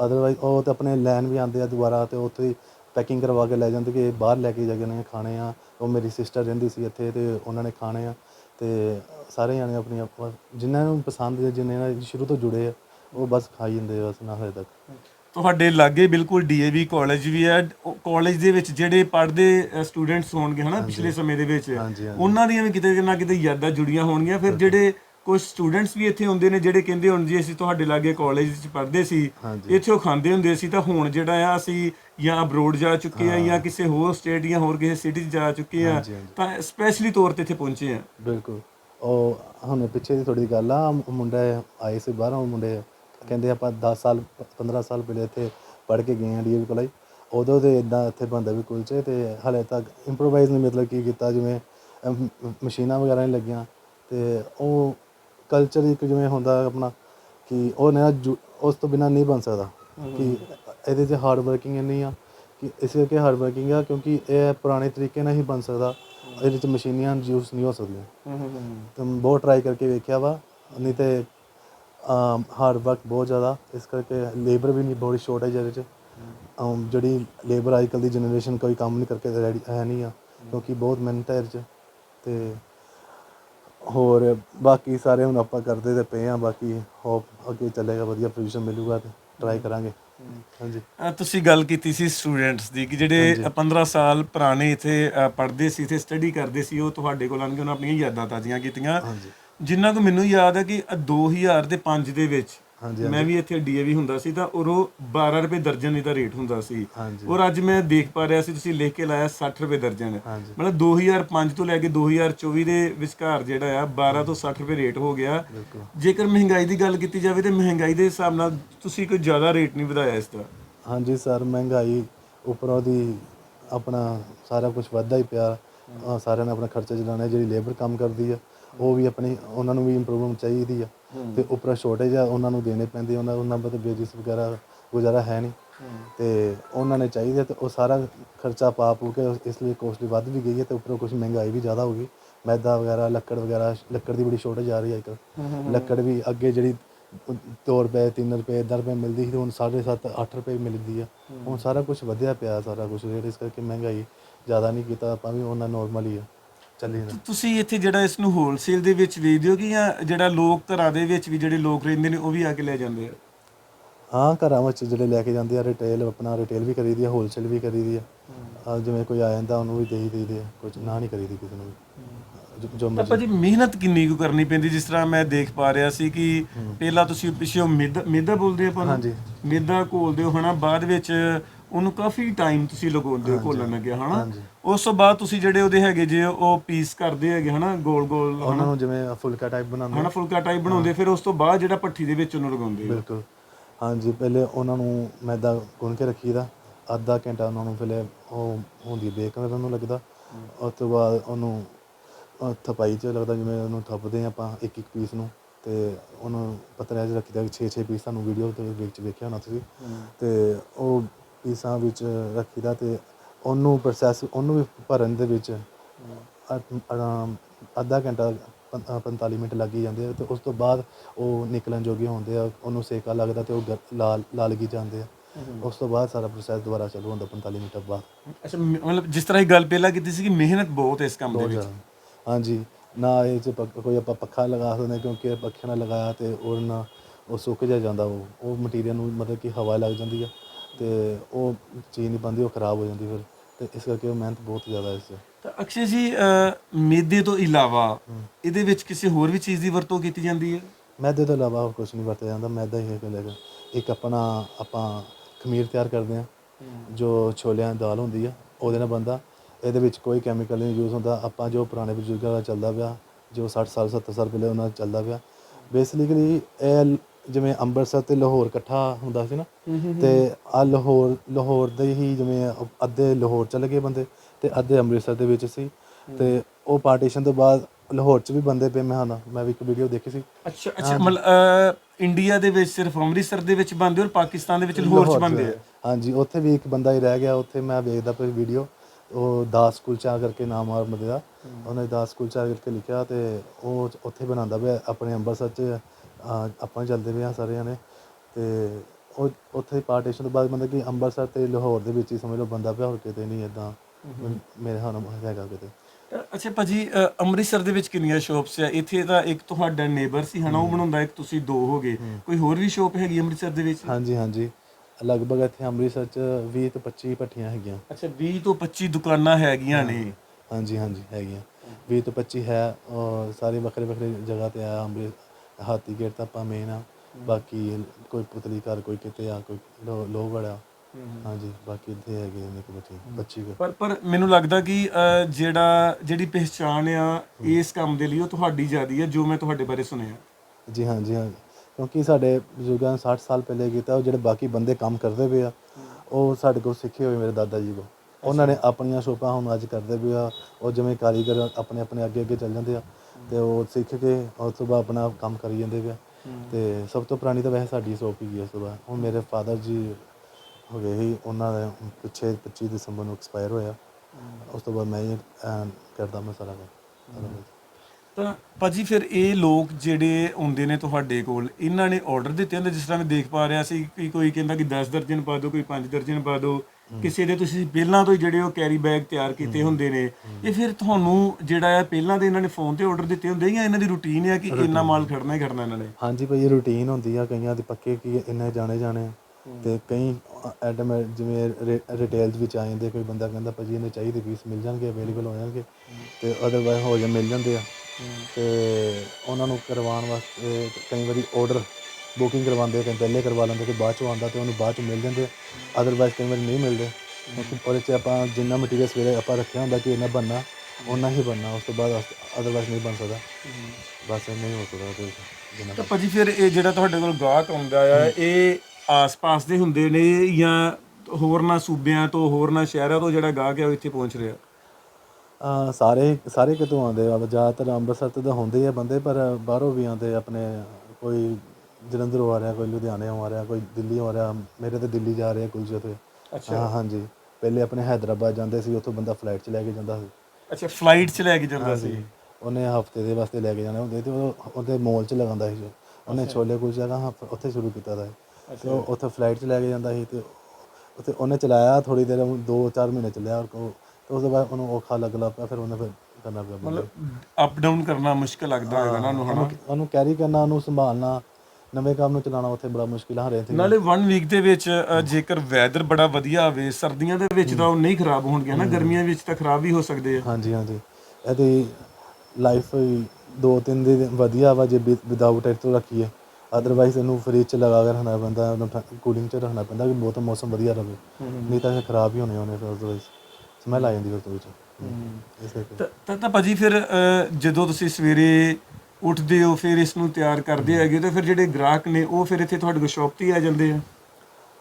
ਅਦਰਵਾਈਜ਼ ਉਹ ਤਾਂ ਆਪਣੇ ਲੈਣ ਵੀ ਆਉਂਦੇ ਆ ਦੁਬਾਰਾ ਤੇ ਉੱਥੇ ਹੀ ਪੈਕਿੰਗ ਕਰਵਾ ਕੇ ਲੈ ਜਾਂਦੇ ਕਿ ਬਾਹਰ ਲੈ ਕੇ ਜਾ ਕੇ ਨੇ ਖਾਣੇ ਆ। ਉਹ ਮੇਰੀ ਸਿਸਟਰ ਰਹਿੰਦੀ ਸੀ ਇੱਥੇ ਤੇ ਉਹਨਾਂ ਨੇ ਖਾਣੇ ਆ। ਤੇ ਸਾਰੇ ਜਾਣੇ ਆਪਣੀ ਆਪ- ਜਿਨ੍ਹਾਂ ਨੂੰ ਪਸੰਦ ਜਿਨ੍ਹਾਂ ਨਾਲ ਸ਼ੁਰੂ ਤੋਂ ਜੁੜੇ ਆ ਉਹ ਬਸ ਖਾਈ ਜਾਂਦੇ ਬਸ ਨਾ ਹਜੇ ਤੱਕ। ਤੁਹਾਡੇ ਲਾਗੇ ਬਿਲਕੁਲ ਡੀਏਵੀ ਕਾਲਜ ਵੀ ਹੈ। ਕਾਲਜ ਦੇ ਵਿੱਚ ਜਿਹੜੇ ਪੜ੍ਹਦੇ ਸਟੂਡੈਂਟਸ ਹੋਣਗੇ ਹਨਾ ਪਿਛਲੇ ਸਮੇਂ ਦੇ ਵਿੱਚ। ਉਹਨਾਂ ਦੀਆਂ ਵੀ ਕਿਤੇ ਨਾ ਕਿਤੇ ਯਾਦਾਂ ਜੁੜੀਆਂ ਹੋਣਗੀਆਂ। ਫਿਰ ਜਿਹੜੇ ਕੁਝ ਸਟੂਡੈਂਟਸ ਵੀ ਇੱਥੇ ਹੁੰਦੇ ਨੇ ਜਿਹੜੇ ਕਹਿੰਦੇ ਹੁਣ ਜੀ ਅਸੀਂ ਤੁਹਾਡੇ ਲਾਗੇ ਕਾਲਜ ਵਿੱਚ ਪੜ੍ਹਦੇ ਸੀ। ਇੱਥੇ ਉਹ ਖਾਂਦੇ ਹੁੰਦੇ ਸੀ ਤਾਂ ਹੁਣ ਜਿਹੜਾ ਆ ਅਸੀਂ ਜਾਂ ਅਬਰੋਡ ਜਾ ਚੁੱਕੇ ਆ ਜਾਂ ਕਿਸੇ ਹੋਰ ਸਟੇਟ ਜਾਂ ਹੋਰ ਕਿਸੇ ਸਿਟੀ 'ਚ ਜਾ ਚੁੱਕੇ ਆ। ਤਾਂ ਸਪੈਸ਼ਲੀ ਤੌਰ ਤੇ ਇੱਥੇ ਪਹੁੰਚੇ ਆ। ਬਿਲਕੁਲ। ਉਹ ਹੁਣ ਪਿੱਛੇ ਦੀ ਥੋੜੀ ਗੱਲ ਆ ਮੁੰਡਾ ਆਏ ਸੀ ਬਾਹਰੋਂ ਮੁੰਡੇ ਕਹਿੰਦੇ ਆਪਾਂ 10 ਸਾਲ 15 ਸਾਲ ਪਹਿਲੇ ਇੱਥੇ ਪੜ੍ਹ ਕੇ ਗਏ ਆ ਡੀਏਵੀ ਕਾਲਜ ਉਦੋਂ ਦੇ ਇਦਾਂ ਇੱਥੇ ਬੰਦਾ ਵੀ ਕੁਲਚੇ ਤੇ ਹਲੇ ਤੱਕ ਇੰਪਰੋਵਾਈਜ਼ ਨੇ ਮਤਲਬ ਕੀ ਕੀਤਾ ਜਿਵੇਂ ਮਸ਼ੀਨਾਂ ਵਗੈਰਾ ਨਹੀਂ ਲੱਗੀਆਂ ਤੇ ਉਹ ਕਲਚਰ ਇੱਕ ਜਿਵੇਂ ਹੁੰਦਾ ਆਪਣਾ ਕਿ ਉਹ ਨਾ ਉਸ ਤੋਂ ਬਿਨਾ ਨਹੀਂ ਬਣ ਸਕਦਾ ਕਿ ਇਹਦੇ 'ਚ ਹਾਰਡ ਵਰਕਿੰਗ ਇੰਨੀ ਆ ਕਿ ਇਸ ਕਰਕੇ ਹਾਰਡ ਵਰਕਿੰਗ ਆ ਕਿਉਂਕਿ ਇਹ ਪੁਰਾਣੇ ਤਰੀਕੇ ਨਾਲ ਹੀ ਬਣ ਸਕਦਾ। ਇਹਦੇ 'ਚ ਮਸ਼ੀਨੀਆਂ ਯੂਜ਼ ਨਹੀਂ ਹੋ ਸਕਦੀਆਂ। ਤੇ ਬਹੁਤ ਟਰਾਈ ਕਰਕੇ ਵੇਖਿਆ ਵਾ ਨਹੀਂ ਤੇ ਹਾਰਡ ਵਰਕ ਬਹੁਤ ਜ਼ਿਆਦਾ। ਇਸ ਕਰਕੇ ਲੇਬਰ ਵੀ ਨਹੀਂ ਬੜੀ ਸ਼ਾਰਟੇਜ ਇਹਦੇ 'ਚ। ਅਮ, ਜਿਹੜੀ ਲੇਬਰ ਅੱਜ ਕੱਲ੍ਹ ਦੀ ਜਨਰੇਸ਼ਨ ਕੋਈ ਕੰਮ ਨਹੀਂ ਕਰਕੇ ਰੈਡੀ ਹੈ ਨਹੀਂ ਆ ਕਿਉਂਕਿ ਬਹੁਤ ਮਿਹਨਤ ਹੈ ਇਹਦੇ 'ਚ। ਤੇ ਹੋਰ ਬਾਕੀ ਸਾਰੇ ਹੁਣ ਆਪਾਂ ਕਰਦੇ ਤੇ ਪਏ ਆ ਬਾਕੀ ਹੋਪ ਅੱਗੇ ਚੱਲੇਗਾ ਵਧੀਆ ਪੋਜੀਸ਼ਨ ਮਿਲੂਗਾ ਤੇ ਟਰਾਈ ਕਰਾਂਗੇ। ਹਾਂਜੀ। ਅ, ਤੁਸੀਂ ਗੱਲ ਕੀਤੀ ਸੀ ਸਟੂਡੈਂਟਸ ਦੀ ਕਿ ਜਿਹੜੇ 15 ਸਾਲ ਪੁਰਾਣੇ ਇੱਥੇ ਅ, ਪੜ੍ਹਦੇ ਸੀ ਇੱਥੇ ਸਟੱਡੀ ਕਰਦੇ ਸੀ ਉਹ ਤੁਹਾਡੇ ਕੋਲ ਆਣ ਕੇ ਉਹਨਾਂ ਆਪਣੀਆਂ ਯਾਦਾਂ ਤਾਜ਼ੀਆਂ ਕੀਤੀਆਂ। ਹਾਂਜੀ। ਜਿੰਨਾ ਕੁ ਮੈਨੂੰ ਯਾਦ ਹੈ ਕਿ 2005 ਦੇ ਵਿੱਚ ਹਾਂਜੀ ਮੈਂ ਵੀ ਇੱਥੇ ਡੀਏਵੀ ਹੁੰਦਾ ਸੀ ਤਾਂ ਉਰੋਂ 12 ਰੁਪਏ ਦਰਜਨ ਇਹਦਾ ਰੇਟ ਹੁੰਦਾ ਸੀ। ਹਾਂਜੀ। ਔਰ ਅੱਜ ਮੈਂ ਦੇਖ ਪਾ ਰਿਹਾ ਸੀ ਤੁਸੀਂ ਲਿਖ ਕੇ ਲਾਇਆ 60 ਰੁਪਏ ਦਰਜਨ। ਹਾਂਜੀ। ਮਤਲਬ 2005 ਤੋਂ ਲੈ ਕੇ 2024 ਦੇ ਵਿਚਕਾਰ ਜਿਹੜਾ ਆ 12 ਤੋਂ 60 ਰੁਪਏ ਰੇਟ ਹੋ ਗਿਆ। ਜੇਕਰ ਮਹਿੰਗਾਈ ਦੀ ਗੱਲ ਕੀਤੀ ਜਾਵੇ ਤੇ ਮਹਿੰਗਾਈ ਦੇ ਹਿਸਾਬ ਨਾਲ ਤੁਸੀਂ ਕੋਈ ਜ਼ਿਆਦਾ ਰੇਟ ਨਹੀਂ ਵਧਾਇਆ ਇਸ ਦਾ ਹਾਂਜੀ ਸਰ ਮਹਿੰਗਾਈ ਉੱਪਰੋਂ ਦੀ ਆਪਣਾ ਸਾਰਾ ਕੁਝ ਵੱਧਦਾ ਹੀ ਪਿਆ। ਸਾਰਿਆਂ ਨੇ ਆਪਣਾ ਖਰਚਾ ਜਿਹੜੀ ਲੇਬਰ ਕੰਮ ਕਰਦੀ ਆ। ਉਹ ਵੀ ਆਪਣੀ ਉਹਨਾਂ ਨੂੰ ਵੀ ਇੰਪਰੂਵਮੈਂਟ ਚਾਹੀਦੀ ਆ। ਤੇ ਉੱਪਰੋਂ ਸ਼ਾਰਟੇਜ ਆ ਉਹਨਾਂ ਨੂੰ ਦੇਣੇ ਪੈਂਦੇ ਉਹਨਾਂ ਉਹਨਾਂ ਬਤੇ ਬੇਜਿਸ ਵਗੈਰਾ ਗੁਜ਼ਾਰਾ ਹੈ ਨਹੀਂ। ਤੇ ਉਹਨਾਂ ਨੇ ਚਾਹੀਦੇ ਤੇ ਉਹ ਸਾਰਾ ਖਰਚਾ ਪਾ ਪੂ ਕੇ ਇਸ ਲਈ ਕੋਸਟਲੀ ਵੱਧ ਵੀ ਗਈ ਹੈ ਤੇ ਉੱਪਰੋਂ ਕੁਝ ਮਹਿੰਗਾਈ ਵੀ ਜ਼ਿਆਦਾ ਹੋ ਗਈ। ਮੈਦਾ ਵਗੈਰਾ ਲੱਕੜ ਵਗੈਰਾ ਲੱਕੜ ਦੀ ਬੜੀ ਸ਼ਾਰਟੇਜ ਆ ਰਹੀ ਹੈ ਅੱਜ ਕੱਲ੍ਹ ਲੱਕੜ ਵੀ ਅੱਗੇ ਜਿਹੜੀ 2 ਰੁਪਏ 3 ਰੁਪਏ 10 ਰੁਪਏ ਮਿਲਦੀ ਸੀ ਹੁਣ 7.5 8 ਰੁਪਏ ਮਿਲਦੀ ਆ। ਹੁਣ ਸਾਰਾ ਕੁਝ ਵਧਿਆ ਪਿਆ ਸਾਰਾ ਕੁਝ ਰੇਟ ਇਸ ਕਰਕੇ ਮਹਿੰਗਾਈ ਜ਼ਿਆਦਾ ਨਹੀਂ ਕੀਤਾ ਆਪਾਂ ਵੀ ਉਹਨਾਂ ਨਾਰਮਲ ਹੀ ਆ। ਚੱਲੀ ਜਾਂਦਾ ਤੁਸੀਂ ਇੱਥੇ ਜਿਹੜਾ ਇਸ ਨੂੰ ਹੋਲਸੇਲ ਦੇ ਵਿੱਚ ਵੇਚਦੇ ਹੋ ਕਿ ਜਾਂ ਜਿਹੜਾ ਲੋਕ ਘਰਾਂ ਦੇ ਵਿੱਚ ਵੀ ਜਿਹੜੇ ਲੋਕ ਰਹਿੰਦੇ ਨੇ ਉਹ ਵੀ ਆ ਕੇ ਲੈ ਜਾਂਦੇ ਆ? ਹਾਂ ਘਰਾਂ ਵਿੱਚ ਜਿਹੜੇ ਲੈ ਕੇ ਜਾਂਦੇ ਆ ਰਿਟੇਲ ਆਪਣਾ ਰਿਟੇਲ ਵੀ ਕਰੀਦੀ ਆ ਹੋਲਸੇਲ ਵੀ ਕਰੀਦੀ ਆ। ਜਿਵੇਂ ਕੋਈ ਆ ਜਾਂਦਾ ਉਹਨੂੰ ਵੀ ਦੇਈ ਦੇਈਦੇ ਆ ਕੁਝ ਨਾ ਨਹੀਂ ਕਰੀਦੀ ਕਿਸੇ ਨੂੰ ਵੀ। ਜੋ- ਜੋ ਤਾਂ ਮਰਜ਼ੀ। ਭਾਜੀ ਮਿਹਨਤ ਕਿੰਨੀ ਕੁ ਕਰਨੀ ਪੈਂਦੀ ਜਿਸ ਤਰ੍ਹਾਂ ਮੈਂ ਦੇਖ ਪਾ ਰਿਹਾ ਸੀ ਕਿ ਪਹਿਲਾਂ ਤੁਸੀਂ ਪਿੱਛੇ ਮੇਦਾ ਮੇਦਾ ਬੋਲਦੇ ਆਪਾਂ ਨੂੰ? ਹਾਂਜੀ। ਮੇਦਾ ਘੋਲਦੇ ਹੋ ਹਨਾ ਬਾਅਦ ਵਿੱਚ ਉਹਨੂੰ ਕਾਫੀ ਟਾਈਮ ਤੁਸੀਂ ਲਗਾਉਂਦੇ ਹੋ ਘੋਲਣ ਲੱਗਿਆ ਹਨਾ? ਹਾਂਜੀ। ਉਸ ਤੋਂ ਬਾਅਦ ਤੁਸੀਂ ਜਿਹੜੇ ਉਹਦੇ ਹੈਗੇ ਜੇ ਉਹ ਪੀਸ ਕਰਦੇ ਹੈਗੇ ਹਨਾ ਗੋਲ ਗੋਲ ਉਹਨਾਂ ਨੂੰ ਜਿਵੇਂ ਫੁਲਕਾ ਟਾਈਪ ਬਣਾਉਂਦੇ ਹਨਾ ਫੁਲਕਾ ਟਾਈਪ ਬਣਾਉਂਦੇ ਫਿਰ ਉਸ ਤੋਂ ਬਾਅਦ ਜਿਹੜਾ ਭੱਠੀ ਦੇ ਵਿੱਚ ਉਹਨੂੰ ਲਗਾਉਂਦੇ ਹੋ ਬਿਲਕੁਲ। ਹਾਂਜੀ ਪਹਿਲੇ ਉਹਨਾਂ ਨੂੰ ਮੈਦਾ ਗੁੰਨ ਕੇ ਰੱਖੀਦਾ। ਅੱਧਾ ਘੰਟਾ ਉਹਨਾਂ ਨੂੰ ਪਹਿਲੇ ਉਹ ਹੁੰਦੀ ਬੇਕ ਕਰਨ ਨੂੰ ਲੱਗਦਾ। ਉਸ ਤੋਂ ਬਾਅਦ ਉਹਨੂੰ ਅਹ, ਥਪਾਈ 'ਚ ਲੱਗਦਾ ਜਿਵੇਂ ਉਹਨੂੰ ਥੱਪਦੇ ਹਾਂ ਆਪਾਂ ਇੱਕ ਇੱਕ ਪੀਸ ਨੂੰ। ਤੇ ਉਹਨੂੰ ਪਤਰਿਆਂ 'ਚ ਰੱਖੀਦਾ 6-6 ਪੀਸ ਤੁਹਾਨੂੰ ਵੀਡੀਓ ਦੇ ਵਿੱਚ ਵੇਖਿਆ ਹੋਣਾ ਤੁਸੀਂ। ਤੇ ਉਹ ਪੀਸਾਂ ਵਿੱਚ ਰੱਖੀਦਾ ਤੇ ਉਹਨੂੰ ਪ੍ਰੋਸੈਸ ਉਹਨੂੰ ਵੀ ਭਰਨ ਦੇ ਵਿੱਚ ਆਰਾਮ ਅੱਧਾ ਘੰਟਾ ਪੰ- ਅ, 45 ਮਿੰਟ ਲੱਗ ਹੀ ਜਾਂਦੇ ਆ ਤੇ ਉਸ ਤੋਂ ਬਾਅਦ ਉਹ ਨਿਕਲਣ ਜੋਗੇ ਹੁੰਦੇ ਆ ਉਹਨੂੰ ਸੇਕਾ ਲੱਗਦਾ ਤੇ ਉਹ ਲਾਲ ਲਾਲਗੀ ਜਾਂਦੇ ਆ। ਉਸ ਤੋਂ ਬਾਅਦ ਸਾਰਾ ਪ੍ਰੋਸੈਸ ਦੁਬਾਰਾ ਚਾਲੂ ਹੁੰਦਾ 45 ਮਿੰਟ ਬਾਅਦ। ਅੱਛਾ ਮਤਲਬ ਜਿਸ ਤਰ੍ਹਾਂ ਇਹ ਗੱਲ ਪਹਿਲਾਂ ਕੀਤੀ ਸੀ ਕਿ ਮਿਹਨਤ ਬਹੁਤ ਹੈ ਇਸ ਕੰਮ ਦੇ ਵਿੱਚ। ਹਾਂਜੀ। ਨਾ ਇਹ ਚ ਕੋਈ ਆਪਾਂ ਪੱਖਾ ਲਗਾ ਸਕਦੇ ਕਿਉਂਕਿ ਪੱਖੇ ਨਾਲ ਲਗਾਇਆ ਤੇ ਉਹ ਨਾ ਉਹ ਸੁੱਕ ਜਾ ਜਾਂਦਾ ਉਹ ਉਹ ਮਟੀਰੀਅਲ ਨੂੰ ਮਤਲਬ ਕਿ ਹਵਾ ਲੱਗ ਜਾਂਦੀ ਆ। ਤੇ ਉਹ ਚੀਜ਼ ਨਹੀਂ ਬਣਦੀ ਉਹ ਖਰਾਬ ਹੋ ਜਾਂਦੀ ਫਿਰ। ਤੇ ਇਸ ਕਰਕੇ ਉਹ ਮਿਹਨਤ ਬਹੁਤ ਜ਼ਿਆਦਾ ਇਸ 'ਚ। ਤਾਂ ਅਕਸ਼ੇ ਜੀ ਅਹ, ਮੈਦੇ ਤੋਂ ਇਲਾਵਾ ਇਹਦੇ ਵਿੱਚ ਕਿਸੇ ਹੋਰ ਵੀ ਚੀਜ਼ ਦੀ ਵਰਤੋਂ ਕੀਤੀ ਜਾਂਦੀ ਹੈ? ਮੈਦੇ ਤੋਂ ਇਲਾਵਾ ਹੋਰ ਕੁਝ ਨਹੀਂ ਵਰਤਿਆ ਜਾਂਦਾ। ਮੈਦਾ ਹੀ ਹੈ ਲੈ ਇੱਕ ਆਪਣਾ ਆਪਾਂ ਖਮੀਰ ਤਿਆਰ ਕਰਦੇ ਹਾਂ ਜੋ ਛੋਲਿਆਂ ਦੀ ਦਾਲ ਹੁੰਦੀ ਆ ਉਹਦੇ ਨਾਲ ਬੰਦਾ ਇਹਦੇ ਵਿੱਚ ਕੋਈ ਕੈਮੀਕਲ ਨਹੀਂ ਯੂਜ਼ ਹੁੰਦਾ। ਆਪਾਂ ਜੋ ਪੁਰਾਣੇ ਬਜ਼ੁਰਗਾਂ ਦਾ ਚੱਲਦਾ ਪਿਆ ਜੋ 60 ਸਾਲ 70 ਸਾਲ ਪਹਿਲੇ ਉਹਨਾਂ ਦਾ ਚੱਲਦਾ ਪਿਆ। ਬੇਸਿਕਲੀ ਇਹ ਜਿਵੇਂ ਅੰਮ੍ਰਿਤਸਰ ਤੇ ਲਾਹੌਰ ਇਕੱਠਾ ਹੁੰਦਾ ਸੀ ਨਾ ਤੇ ਆ ਲਾਹੌਰ ਲਾਹੌਰ ਦੇ ਹੀ ਜਿਵੇਂ ਅੱਧੇ ਲਾਹੌਰ ਚਲੇ ਗਏ ਬੰਦੇ ਤੇ ਅੱਧੇ ਅੰਮ੍ਰਿਤਸਰ ਦੇ ਵਿੱਚ ਸੀ। ਤੇ ਉਹ ਪਾਰਟੀਸ਼ਨ ਤੋਂ ਬਾਅਦ ਲਾਹੌਰ ਚ ਵੀ ਬੰਦੇ ਪਏ ਮੈਂ ਹਾਂ ਮੈਂ ਵੀ ਇੱਕ ਵੀਡੀਓ ਦੇਖੀ ਸੀ। ਅੱਛਾ ਅੱਛਾ ਮਤਲਬ ਇੰਡੀਆ ਦੇ ਵਿੱਚ ਸਿਰਫ ਅੰਮ੍ਰਿਤਸਰ ਦੇ ਵਿੱਚ ਬੰਦੇ ਔਰ ਪਾਕਿਸਤਾਨ ਦੇ ਵਿੱਚ ਲਾਹੌਰ ਚ ਬੰਦੇ ਆ? ਹਾਂਜੀ ਉੱਥੇ ਵੀ ਇੱਕ ਬੰਦਾ ਹੀ ਰਹਿ ਗਿਆ ਉੱਥੇ ਮੈਂ ਵੇਖਦਾ ਪਿਆ ਵੀਡੀਓ ਉਹ ਦਾਸ ਕੁਲਚਾ ਕਰਕੇ ਨਾਮ ਆ ਬੰਦੇ ਦਾ। ਉਹਨੇ ਦਾਸ ਕੁਲਚਾ ਕਰਕੇ ਲਿਖਿਆ ਤੇ ਉਹ ਉੱਥੇ ਬਣਾਉਂਦਾ ਪਿਆ ਆਪਣੇ ਅੰਮ੍ਰਿਤਸਰ ਚ ਆਪਾਂ ਚੱਲਦੇ ਪਏ ਆ ਸਾਰੇ ਜਾਣੇ ਤੇ ਉਹ ਉੱਥੇ ਪਾਰਟੀਸ਼ਨ ਤੋਂ ਬਾਅਦ ਮਤਲਬ ਕਿ ਅੰਮ੍ਰਿਤਸਰ ਤੇ ਲਾਹੌਰ ਦੇ ਵਿੱਚ ਹੀ ਸਮਝ ਲਓ ਬੰਦਾ ਪਿਆ ਹੋਰ ਕਿਤੇ ਨਹੀਂ ਇਦਾਂ ਮੇਰੇ ਹਾਲ ਹੈਗਾ ਕਿਤੇ। ਅੱਛਾ ਭਾਜੀ ਅੰਮ੍ਰਿਤਸਰ ਦੇ ਵਿੱਚ ਕਿੰਨੀਆਂ ਸ਼ਾਪਸ ਆ? ਇੱਥੇ ਤਾਂ ਇੱਕ ਤੁਹਾਡਾ ਨੇਬਰ ਸੀ ਹਨਾ ਉਹ ਬਣਾਉਂਦਾ ਇੱਕ ਤੁਸੀਂ ਦੋ ਹੋ ਗਏ। ਕੋਈ ਹੋਰ ਵੀ ਸ਼ਾਪ ਹੈਗੀ ਅੰਮ੍ਰਿਤਸਰ ਦੇ ਵਿੱਚ? ਹਾਂਜੀ ਹਾਂਜੀ। ਲਗਭਗ ਇੱਥੇ ਅੰਮ੍ਰਿਤਸਰ ਚ 20 ਤੋਂ 25 ਭੱਠੀਆਂ ਹੈਗੀਆਂ। ਅੱਛਾ 20 ਤੋਂ 25 ਦੁਕਾਨਾਂ ਹੈਗੀਆਂ ਨੇ। ਹਾਂਜੀ ਹਾਂਜੀ ਹੈਗੀਆਂ। 20 ਤੋਂ 25 ਹੈ ਔਰ ਸਾਰੇ ਵੱਖਰੇ ਵੱਖਰੇ ਜਗ੍ਹਾ ਤੇ ਆ ਅੰਮ੍ਰਿਤ ਹਾਥੀ ਗੇਟ ਤਾਂ ਆਪਾਂ ਮੇਨ ਆ। ਬਾਕੀ ਕੋਈ ਪੁਤਲੀ ਘਰ ਕੋਈ ਕਿਤੇ ਆ ਕੋਈ ਲੋ- ਲੋਹਗੜ੍ਹ ਆ। ਹਾਂਜੀ ਬਾਕੀ ਇੱਥੇ ਹੈਗੇ ਨੇ ਕਿ ਬੱਚੇ 25 ਕੁ। ਪਰ ਪਰ ਮੈਨੂੰ ਲੱਗਦਾ ਕਿ ਜਿਹੜਾ ਜਿਹੜੀ ਪਹਿਚਾਣ ਆ ਇਸ ਕੰਮ ਦੇ ਲਈ ਉਹ ਤੁਹਾਡੀ ਜ਼ਿਆਦੀ ਹੈ ਜੋ ਮੈਂ ਤੁਹਾਡੇ ਬਾਰੇ ਸੁਣਿਆ। ਜੀ ਹਾਂ ਜੀ ਹਾਂ। ਕਿਉਂਕਿ ਸਾਡੇ ਬਜ਼ੁਰਗਾਂ ਨੇ 60 ਸਾਲ ਪਹਿਲੇ ਕੀਤਾ ਉਹ ਜਿਹੜੇ ਬਾਕੀ ਬੰਦੇ ਕੰਮ ਕਰਦੇ ਪਏ ਆ ਉਹ ਸਾਡੇ ਕੋਲ ਸਿੱਖੇ ਹੋਏ ਮੇਰੇ ਦਾਦਾ ਜੀ ਕੋਲ। ਉਹਨਾਂ ਨੇ ਆਪਣੀਆਂ ਸ਼ੋਪਾਂ ਹੁਣ ਅੱਜ ਕਰਦੇ ਪਏ ਆ। ਉਹ ਜਿਵੇਂ ਕਾਰੀਗਰ ਆਪਣੇ ਆਪਣੇ ਅੱਗੇ ਅੱਗੇ ਚੱਲ ਜਾਂਦੇ ਆ ਤੇ ਉਹ ਸਿੱਖ ਕੇ ਉਸ ਤੋਂ ਬਾਅਦ ਆਪਣਾ ਕੰਮ ਕਰੀ ਜਾਂਦੇ ਪਏ ਆ। ਤੇ ਸਭ ਤੋਂ ਪੁਰਾਣੀ ਤਾਂ ਵੈਸੇ ਸਾਡੀ ਸ਼ੋਪ ਹੀ ਹੈ ਉਸ ਤੋਂ ਬਾਅਦ। ਹੁਣ ਮੇਰੇ ਫਾਦਰ ਜੀ ਹੋ ਗਏ ਸੀ, ਉਹਨਾਂ ਦਾ ਪਿੱਛੇ 25 ਦਸੰਬਰ ਨੂੰ ਐਕਸਪਾਇਰ ਹੋਇਆ। ਉਸ ਤੋਂ ਬਾਅਦ ਮੈਂ ਹੀ ਕਰਦਾ ਮੈਂ ਸਾਰਾ ਕੰਮ। ਤਾਂ ਭਾਜੀ ਫਿਰ ਇਹ ਲੋਕ ਜਿਹੜੇ ਆਉਂਦੇ ਨੇ ਤੁਹਾਡੇ ਕੋਲ, ਇਹਨਾਂ ਨੇ ਆਰਡਰ ਦਿੱਤੇ ਹੁੰਦੇ? ਜਿਸ ਤਰ੍ਹਾਂ ਮੈਂ ਦੇਖ ਪਾ ਰਿਹਾ ਸੀ ਕਿ ਕੋਈ ਕਹਿੰਦਾ ਕਿ 10 ਦਰਜਨ ਪਾ ਦਿਓ, ਕੋਈ 5 ਦਰਜਨ ਪਾ ਦਿਓ। ਕਿਸੇ ਦੇ ਤੁਸੀਂ ਪਹਿਲਾਂ ਤੋਂ ਹੀ ਜਿਹੜੇ ਉਹ ਕੈਰੀ ਬੈਗ ਤਿਆਰ ਕੀਤੇ ਹੁੰਦੇ ਨੇ ਇਹ ਫਿਰ ਤੁਹਾਨੂੰ ਜਿਹੜਾ ਹੈ ਪਹਿਲਾਂ ਦੇ ਇਹਨਾਂ ਨੇ ਫੋਨ ਤੇ ਆਰਡਰ ਦਿੱਤੇ ਹੁੰਦੇ ਜਾਂ ਇਹਨਾਂ ਦੀ ਰੁਟੀਨ ਹੈ ਕਿ ਇੰਨਾ ਮਾਲ ਖੜਨਾ ਹੀ ਖੜਨਾ ਇਹਨਾਂ ਨੇ? ਹਾਂਜੀ ਭਾਈ ਇਹ ਰੂਟੀਨ ਹੁੰਦੀ ਆ ਕਈਆਂ ਦੇ ਪੱਕੇ ਕੀ ਇੰਨੇ ਜਾਣੇ ਜਾਣੇ ਆ। ਤੇ ਕਈ ਐਟਮ ਜਿਵੇਂ ਰਿਟੇਲ ਵਿੱਚ ਆ ਜਾਂਦੇ ਕੋਈ ਬੰਦਾ ਕਹਿੰਦਾ ਭਾਜੀ ਇਹਨੇ ਚਾਹੀਦੇ ਪੀਸ ਮਿਲ ਜਾਣਗੇ ਅਵੇਲੇਬਲ ਹੋ ਜਾਣਗੇ ਤੇ ਅਦਰਵਾਈਜ਼ ਹੋ ਜਾ ਮਿਲ ਜਾਂਦੇ ਆ। ਤੇ ਉਹਨਾਂ ਨੂੰ ਕਰਵਾਉਣ ਵਾਸਤੇ ਕਈ ਵਾਰੀ ਆਰਡਰ ਬੁਕਿੰਗ ਕਰਵਾਉਂਦੇ ਕਈ ਪਹਿਲੇ ਕਰਵਾ ਲੈਂਦੇ ਕੋਈ ਬਾਅਦ ਚੋਂ ਆਉਂਦਾ ਤੇ ਉਹਨੂੰ ਬਾਅਦ ਚ ਮਿਲ ਜਾਂਦੇ ਅਦਰਵਾਈਜ਼ ਕਈ ਵਾਰੀ ਨਹੀਂ ਮਿਲਦੇ। ਕਿਉਂਕਿ ਉਹਦੇ 'ਚ ਆਪਾਂ ਜਿੰਨਾ ਮਟੀਰੀਅਲ ਸਵੇਰੇ ਆਪਾਂ ਰੱਖਿਆ ਹੁੰਦਾ ਕਿ ਇਹਨਾਂ ਬਣਨਾ ਉਹਨਾਂ ਹੀ ਬਣਨਾ ਉਸ ਤੋਂ ਬਾਅਦ ਅਦਰਵਾਈਜ਼ ਨਹੀਂ ਬਣ ਸਕਦਾ। ਬਸ ਇਹ ਨਹੀਂ ਹੋ ਸਕਦਾ ਕੋਈ ਜਿੰਨਾ ਤਾਂ ਭਾਜੀ ਫਿਰ ਇਹ ਜਿਹੜਾ ਤੁਹਾਡੇ ਕੋਲ ਗਾਹਕ ਆਉਂਦਾ ਆ ਇਹ ਆਸ-ਪਾਸ ਦੇ ਹੁੰਦੇ ਨੇ ਜਾਂ ਹੋਰਨਾਂ ਸੂਬਿਆਂ ਤੋਂ ਹੋਰਨਾਂ ਸ਼ਹਿਰਾਂ ਤੋਂ ਜਿਹੜਾ ਗਾਹਕ ਹੈ ਉਹ ਇੱਥੇ ਪਹੁੰਚ ਰਿਹਾ? ਸਾਰੇ ਸਾਰੇ ਕਿਤੋਂ ਆਉਂਦੇ ਆ। ਜ਼ਿਆਦਾਤਰ ਅੰਮ੍ਰਿਤਸਰ ਤੋਂ ਤਾਂ ਹੁੰਦੇ ਆ ਬੰਦੇ ਪਰ ਬਾਹਰੋਂ ਵੀ ਆਉਂਦੇ ਆਪਣੇ ਕੋਈ ਜਲੰਧਰੋਂ ਆ ਰਿਹਾ ਕੋਈ ਲੁਧਿਆਣੇੋਂ ਆ ਰਿਹਾ ਕੋਈ ਦਿੱਲੀੋਂ ਆ ਰਿਹਾ ਮੇਰੇ ਤਾਂ ਦਿੱਲੀ ਜਾ ਰਹੇ ਕੁਲਚੇ ਤੇ। ਹਾਂ ਹਾਂਜੀ। ਪਹਿਲੇ ਆਪਣੇ ਹੈਦਰਾਬਾਦ ਜਾਂਦੇ ਸੀ ਉੱਥੋਂ ਬੰਦਾ ਫਲਾਈਟ 'ਚ ਲੈ ਕੇ ਜਾਂਦਾ ਸੀ। ਅੱਛਾ ਫਲਾਈਟ 'ਚ ਲੈ ਕੇ ਜਾਂਦਾ ਸੀ। ਉਹਨੇ ਹਫ਼ਤੇ ਦੇ ਵਾਸਤੇ ਲੈ ਕੇ ਜਾਣੇ ਹੁੰਦੇ ਤੇ ਉਹ ਉਹਦੇ ਮੋਲ 'ਚ ਲਗਾਉਂਦਾ ਸੀ। ਉਹਨੇ ਛੋਲੇ ਕੁਲਚਾ ਦਾ ਹਾਂ, ਉੱਥੇ ਸ਼ੁਰੂ ਕੀਤਾ ਦਾ। ਤੇ ਉੱਥੇ ਫਲਾਈਟ 'ਚ ਲੈ ਕੇ ਜਾਂਦਾ ਸੀ ਤੇ ਉੱਥੇ ਉਹਨੇ ਚਲਾਇਆ ਥੋੜੀ ਦੇਰ 2-4 ਮਹੀਨੇ ਚੱਲਿਆ ਔਰ ਉਸ ਤੋਂ ਬਾਅਦ ਉਹਨੂੰ ਔਖਾ ਲੱਗ ਲੱਗ ਪਿਆ ਫਿਰ ਉਹਨੇ ਫਿਰ ਕਰਨਾ ਪਿਆ। ਮਤਲਬ ਅਪ ਡਾਊਨ ਕਰਨਾ ਮੁਸ਼ਕਲ ਲੱਗਦਾ ਹੈਗਾ ਨਾ ਉਹਨੂੰ ਹਨਾ? ਉਹਨੂੰ ਉਹਨੂੰ ਕੈਰੀ ਕਰਨਾ ਉਹਨੂੰ ਸੰਭਾਲਣਾ ਨਵੇਂ ਕੰਮ ਨੂੰ ਚਲਾਉਣਾ ਉੱਥੇ ਬੜਾ ਮੁਸ਼ਕਿਲ ਆ ਹਰੇ ਤੇ ਨਾਲੇ 1 ਵੀਕ ਦੇ ਵਿੱਚ ਅ, ਜੇਕਰ ਵੈਦਰ ਬੜਾ ਵਧੀਆ ਹੋਵੇ ਸਰਦੀਆਂ ਦੇ ਵਿੱਚ ਤਾਂ ਉਹ ਨਹੀਂ ਖਰਾਬ ਹੋਣਗੇ ਨਾ ਗਰਮੀਆਂ ਵਿੱਚ ਤਾਂ ਖਰਾਬ ਵੀ ਹੋ ਸਕਦੇ ਆ। ਹਾਂਜੀ ਹਾਂਜੀ। ਇਹਦੀ ਲਾਈਫ ਦੋ ਤਿੰਨ ਦਿਨ ਵਧੀਆ ਵਾ ਜੇ ਵਿਦਆਊਟ ਇਹ ਤੋਂ ਰੱਖੀਏ। ਅਦਰਵਾਈਜ਼ ਇਹਨੂੰ ਫ੍ਰਿਜ ਚ ਲਗਾ ਕੇ ਰੱਖਣਾ ਪੈਂਦਾ ਉਹਨੂੰ ਕੂਲਿੰਗ ਚ ਰੱਖਣਾ ਪੈਂਦਾ ਕਿ ਬਹੁਤ ਮੌਸਮ ਵਧੀਆ ਰਹੇ ਨਹੀਂ ਤਾਂ ਇਹ ਖਰਾਬ ਹੀ ਹੋਣੇ ਹੋਣੇ ਫਿਰ ਅਦਰਵਾਈਜ਼ ਸਮੈਲ ਆ ਜਾਂਦੀ ਉਸ ਵਿੱਚ। ਇਸ ਕਰਕੇ। ਤਾਂ- ਤਾਂ ਤਾਂ ਭਾਜੀ ਫਿਰ ਅ, ਜਦੋਂ ਤੁਸੀਂ ਸਵੇਰੇ ਉੱਠਦੇ ਹੋ ਫਿਰ ਇਸ ਨੂੰ ਤਿਆਰ ਕਰਦੇ ਹੈਗੇ ਤੇ ਫਿਰ ਜਿਹੜੇ ਗ੍ਰਾਹਕ ਨੇ ਉਹ ਫਿਰ ਇੱਥੇ ਤੁਹਾਡੇ ਕੋਲ ਸ਼ਾਪ ਤੇ ਹੀ ਆ ਜਾਂਦੇ ਆ?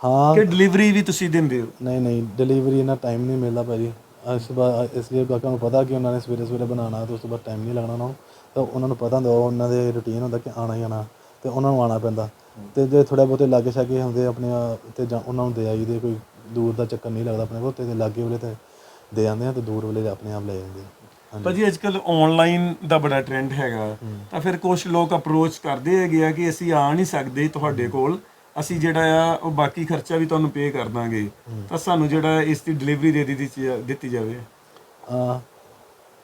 ਹਾਂ। ਕਿ ਡਿਲੀਵਰੀ ਵੀ ਤੁਸੀਂ ਦਿੰਦੇ ਹੋ? ਨਹੀਂ ਨਹੀਂ ਡਿਲੀਵਰੀ ਇਹਨਾਂ ਟਾਈਮ ਨਹੀਂ ਮਿਲਦਾ ਭਾਜੀ। ਇਸ ਵਾਰ ਇਸ ਲਈ ਗਾਹਕਾਂ ਨੂੰ ਪਤਾ ਕਿ ਉਹਨਾਂ ਨੇ ਸਵੇਰੇ ਸਵੇਰੇ ਬਣਾਉਣਾ ਤੇ ਉਸ ਤੋਂ ਬਾਅਦ ਟਾਈਮ ਨਹੀਂ ਲੱਗਣਾ ਉਹਨਾਂ ਨੂੰ। ਤਾਂ ਉਹਨਾਂ ਨੂੰ ਪਤਾ ਹੁੰਦਾ ਉਹ ਉਹਨਾਂ ਦੇ ਰੁਟੀਨ ਹੁੰਦਾ ਕਿ ਆਣਾ ਹੀ ਆਣਾ ਤੇ ਉਹਨਾਂ ਨੂੰ ਆਣਾ ਪੈਂਦਾ। ਤੇ ਜੇ ਥੋੜਾ ਬਹੁਤੇ ਲਾਗੇ ਛਾਗੇ ਹੁੰਦੇ ਆਪਣੇ ਤੇ ਜਾਂ ਉਹਨਾਂ ਨੂੰ ਦੇ ਆਈਦੇ ਕੋਈ ਦੂਰ ਦਾ ਚੱਕਰ ਨਹੀਂ ਲੱਗਦਾ ਆਪਣੇ ਕੋਲ ਤੇ ਲਾਗੇ ਵਾਲੇ ਤੇ ਦੇ ਆਉਂਦੇ ਆ ਤੇ ਦੂਰ ਵਾਲੇ ਆਪਣੇ ਆਪ ਲੈ ਜਾਂਦੇ ਆ। ਭਾਜੀ ਅੱਜ ਕੱਲ ਆਨਲਾਈਨ ਦਾ ਬੜਾ ਟ੍ਰੈਂਡ ਹੈਗਾ। ਤਾਂ ਫਿਰ ਕੁਝ ਲੋਕ ਅਪਰੋਚ ਕਰਦੇ ਹੈਗੇ ਆ ਕਿ ਅਸੀਂ ਆ ਨਹੀਂ ਸਕਦੇ ਤੁਹਾਡੇ ਕੋਲ। ਅਸੀਂ ਜਿਹੜਾ ਆ ਉਹ ਬਾਕੀ ਖਰਚਾ ਵੀ ਤੁਹਾਨੂੰ ਪੇ ਕਰ ਦਾਂਗੇ। ਤਾਂ ਸਾਨੂੰ ਜਿਹੜਾ ਇਸ ਦੀ ਡਿਲੀਵਰੀ ਦੇ ਦਿੱਤੀ ਦਿੱਤੀ ਜਾਵੇ। ਆ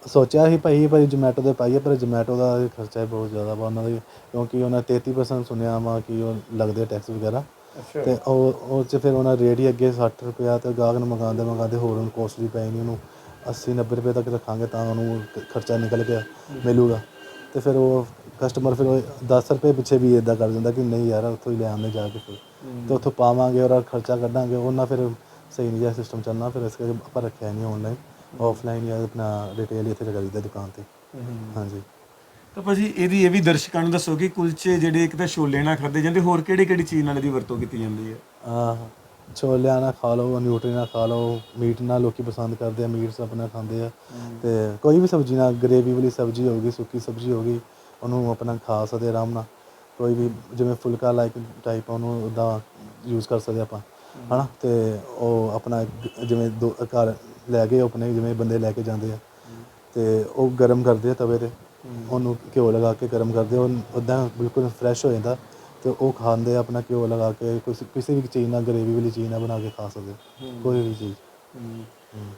ਸੋਚਿਆ ਸੀ ਭਾਈ ਭਾਈ ਜੋਮੈਟੋ ਦੇ ਪਾਈਏ ਪਰ ਜੋਮੈਟੋ ਦਾ ਖਰਚਾ ਬਹੁਤ ਜ਼ਿਆਦਾ ਵਾ। ਉਹਨਾਂ ਦੇ ਕਿਉਂਕਿ ਉਹਨਾਂ 33% ਸੁਣਿਆ ਵਾ ਕਿ ਉਹ ਲੱਗਦੇ ਟੈਕਸ ਵਗੈਰਾ। ਤੇ ਉਹ ਉਹ ਚ ਫਿਰ ਉਹਨਾਂ ਰੇਟ ਹੀ ਅੱਗੇ 60 ਰੁਪਿਆ ਤੇ ਗਾਹਕ ਨੂੰ ਮੰਗਾਉਂਦੇ ਮੰਗਾਉਂਦੇ ਹੋਰ ਉਹਨੂੰ ਕੋਸਟਲੀ ਪੈ ਨਹੀਂ ਉਹਨੂੰ। 80 90 ਰੁਪਏ ਤੱਕ ਰੱਖਾਂਗੇ ਤਾਂ ਉਹਨੂੰ ਕ- ਖਰਚਾ ਨਿਕਲ ਗਿਆ ਮਿਲੂਗਾ। ਤੇ ਫਿਰ ਉਹ ਕਸਟਮਰ ਫਿਰ ਉਹ 10 ਰੁਪਏ ਪਿੱਛੇ ਵੀ ਇਦਾਂ ਕਰ ਦਿੰਦਾ ਕਿ ਨਹੀਂ ਯਾਰ ਉੱਥੋਂ ਹੀ ਲੈ ਆਉਂਦੇ ਜਾ ਕੇ ਫਿਰ। ਤੇ ਉੱਥੋਂ ਪਾਵਾਂਗੇ ਔਰ ਖਰਚਾ ਕੱਢਾਂਗੇ ਉਹਨਾਂ ਫਿਰ ਸਹੀ ਨਹੀਂ ਜਿਹਾ ਸਿਸਟਮ ਚੱਲਣਾ ਫਿਰ ਇਸ ਕਰਕੇ ਆਪਾਂ ਰੱਖਿਆ ਨਹੀਂ ਆਨਲਾਈਨ ਆਫਲਾਈਨ ਜਾਂ ਆਪਣਾ ਰਿਟੇਲ ਇੱਥੇ ਕਰੀਦਾ ਦੁਕਾਨ ਤੇ। ਹਾਂਜੀ। ਤਾਂ ਭਾਜੀ ਇਹਦੀ ਇਹ ਵੀ ਦਰਸ਼ਕਾਂ ਨੂੰ ਦੱਸੋ ਕਿ ਕੁਲਚੇ ਜਿਹੜੇ ਇੱਕ ਤਾਂ ਛੋਲੇ ਨਾਲ ਖਾਦੇ ਜਾਂਦੇ ਹੋਰ ਕਿਹੜੀ ਕਿਹੜੀ ਚੀਜ਼ ਨਾਲ ਇਹਦੀ ਵਰਤੋਂ ਕੀਤੀ ਜਾਂਦੀ ਹੈ? ਆਹ। ਛੋਲਿਆਂ ਨਾਲ ਖਾ ਲਓ ਨਿਊਟਰੀ ਨਾਲ ਖਾ ਲਓ ਮੀਟ ਨਾਲ ਲੋਕੀ ਪਸੰਦ ਕਰਦੇ ਆ ਮੀਟਸ ਆਪਣਾ ਖਾਂਦੇ ਆ। ਤੇ ਕੋਈ ਵੀ ਸਬਜ਼ੀ ਨਾਲ ਗ੍ਰੇਵੀ ਵਾਲੀ ਸਬਜ਼ੀ ਹੋਗੀ ਸੁੱਕੀ ਸਬਜ਼ੀ ਹੋਗੀ ਉਹਨੂੰ ਆਪਣਾ ਖਾ ਸਕਦੇ ਆਰਾਮ ਨਾਲ। ਕੋਈ ਵੀ ਜਿਵੇਂ ਫੁਲਕਾ ਲਾਈਕ ਟਾਈਪ ਉਹਨੂੰ ਉਦਾਂ ਯੂਜ਼ ਕਰ ਸਕਦੇ ਆਪਾਂ ਹਨਾ? ਤੇ ਉਹ ਆਪਣਾ ਜਿਵੇਂ ਦੋ ਘਰ ਲੈ ਕੇ ਆਪਣੇ ਜਿਵੇਂ ਬੰਦੇ ਲੈ ਕੇ ਜਾਂਦੇ ਆ। ਤੇ ਉਹ ਗਰਮ ਕਰਦੇ ਆ ਤਵੇ ਤੇ। ਉਹਨੂੰ ਘਿਓ ਲਗਾ ਕੇ ਗਰਮ ਕਰਦੇ ਉਹ ਉਦਾਂ ਬਿਲਕੁਲ ਫਰੈਸ਼ ਹੋ ਜਾਂਦਾ। ਤੇ ਉਹ ਖਾਂਦੇ ਆ ਆਪਣਾ ਘਿਓ ਲਗਾ ਕੇ ਕੁਛ ਕਿਸੇ ਵੀ ਚੀਜ਼ ਨਾਲ ਗਰੇਵੀ ਵਾਲੀ ਚੀਜ਼ ਨਾਲ ਬਣਾ ਕੇ ਖਾ ਸਕਦੇ ਆ। ਕੋਈ ਵੀ ਚੀਜ਼।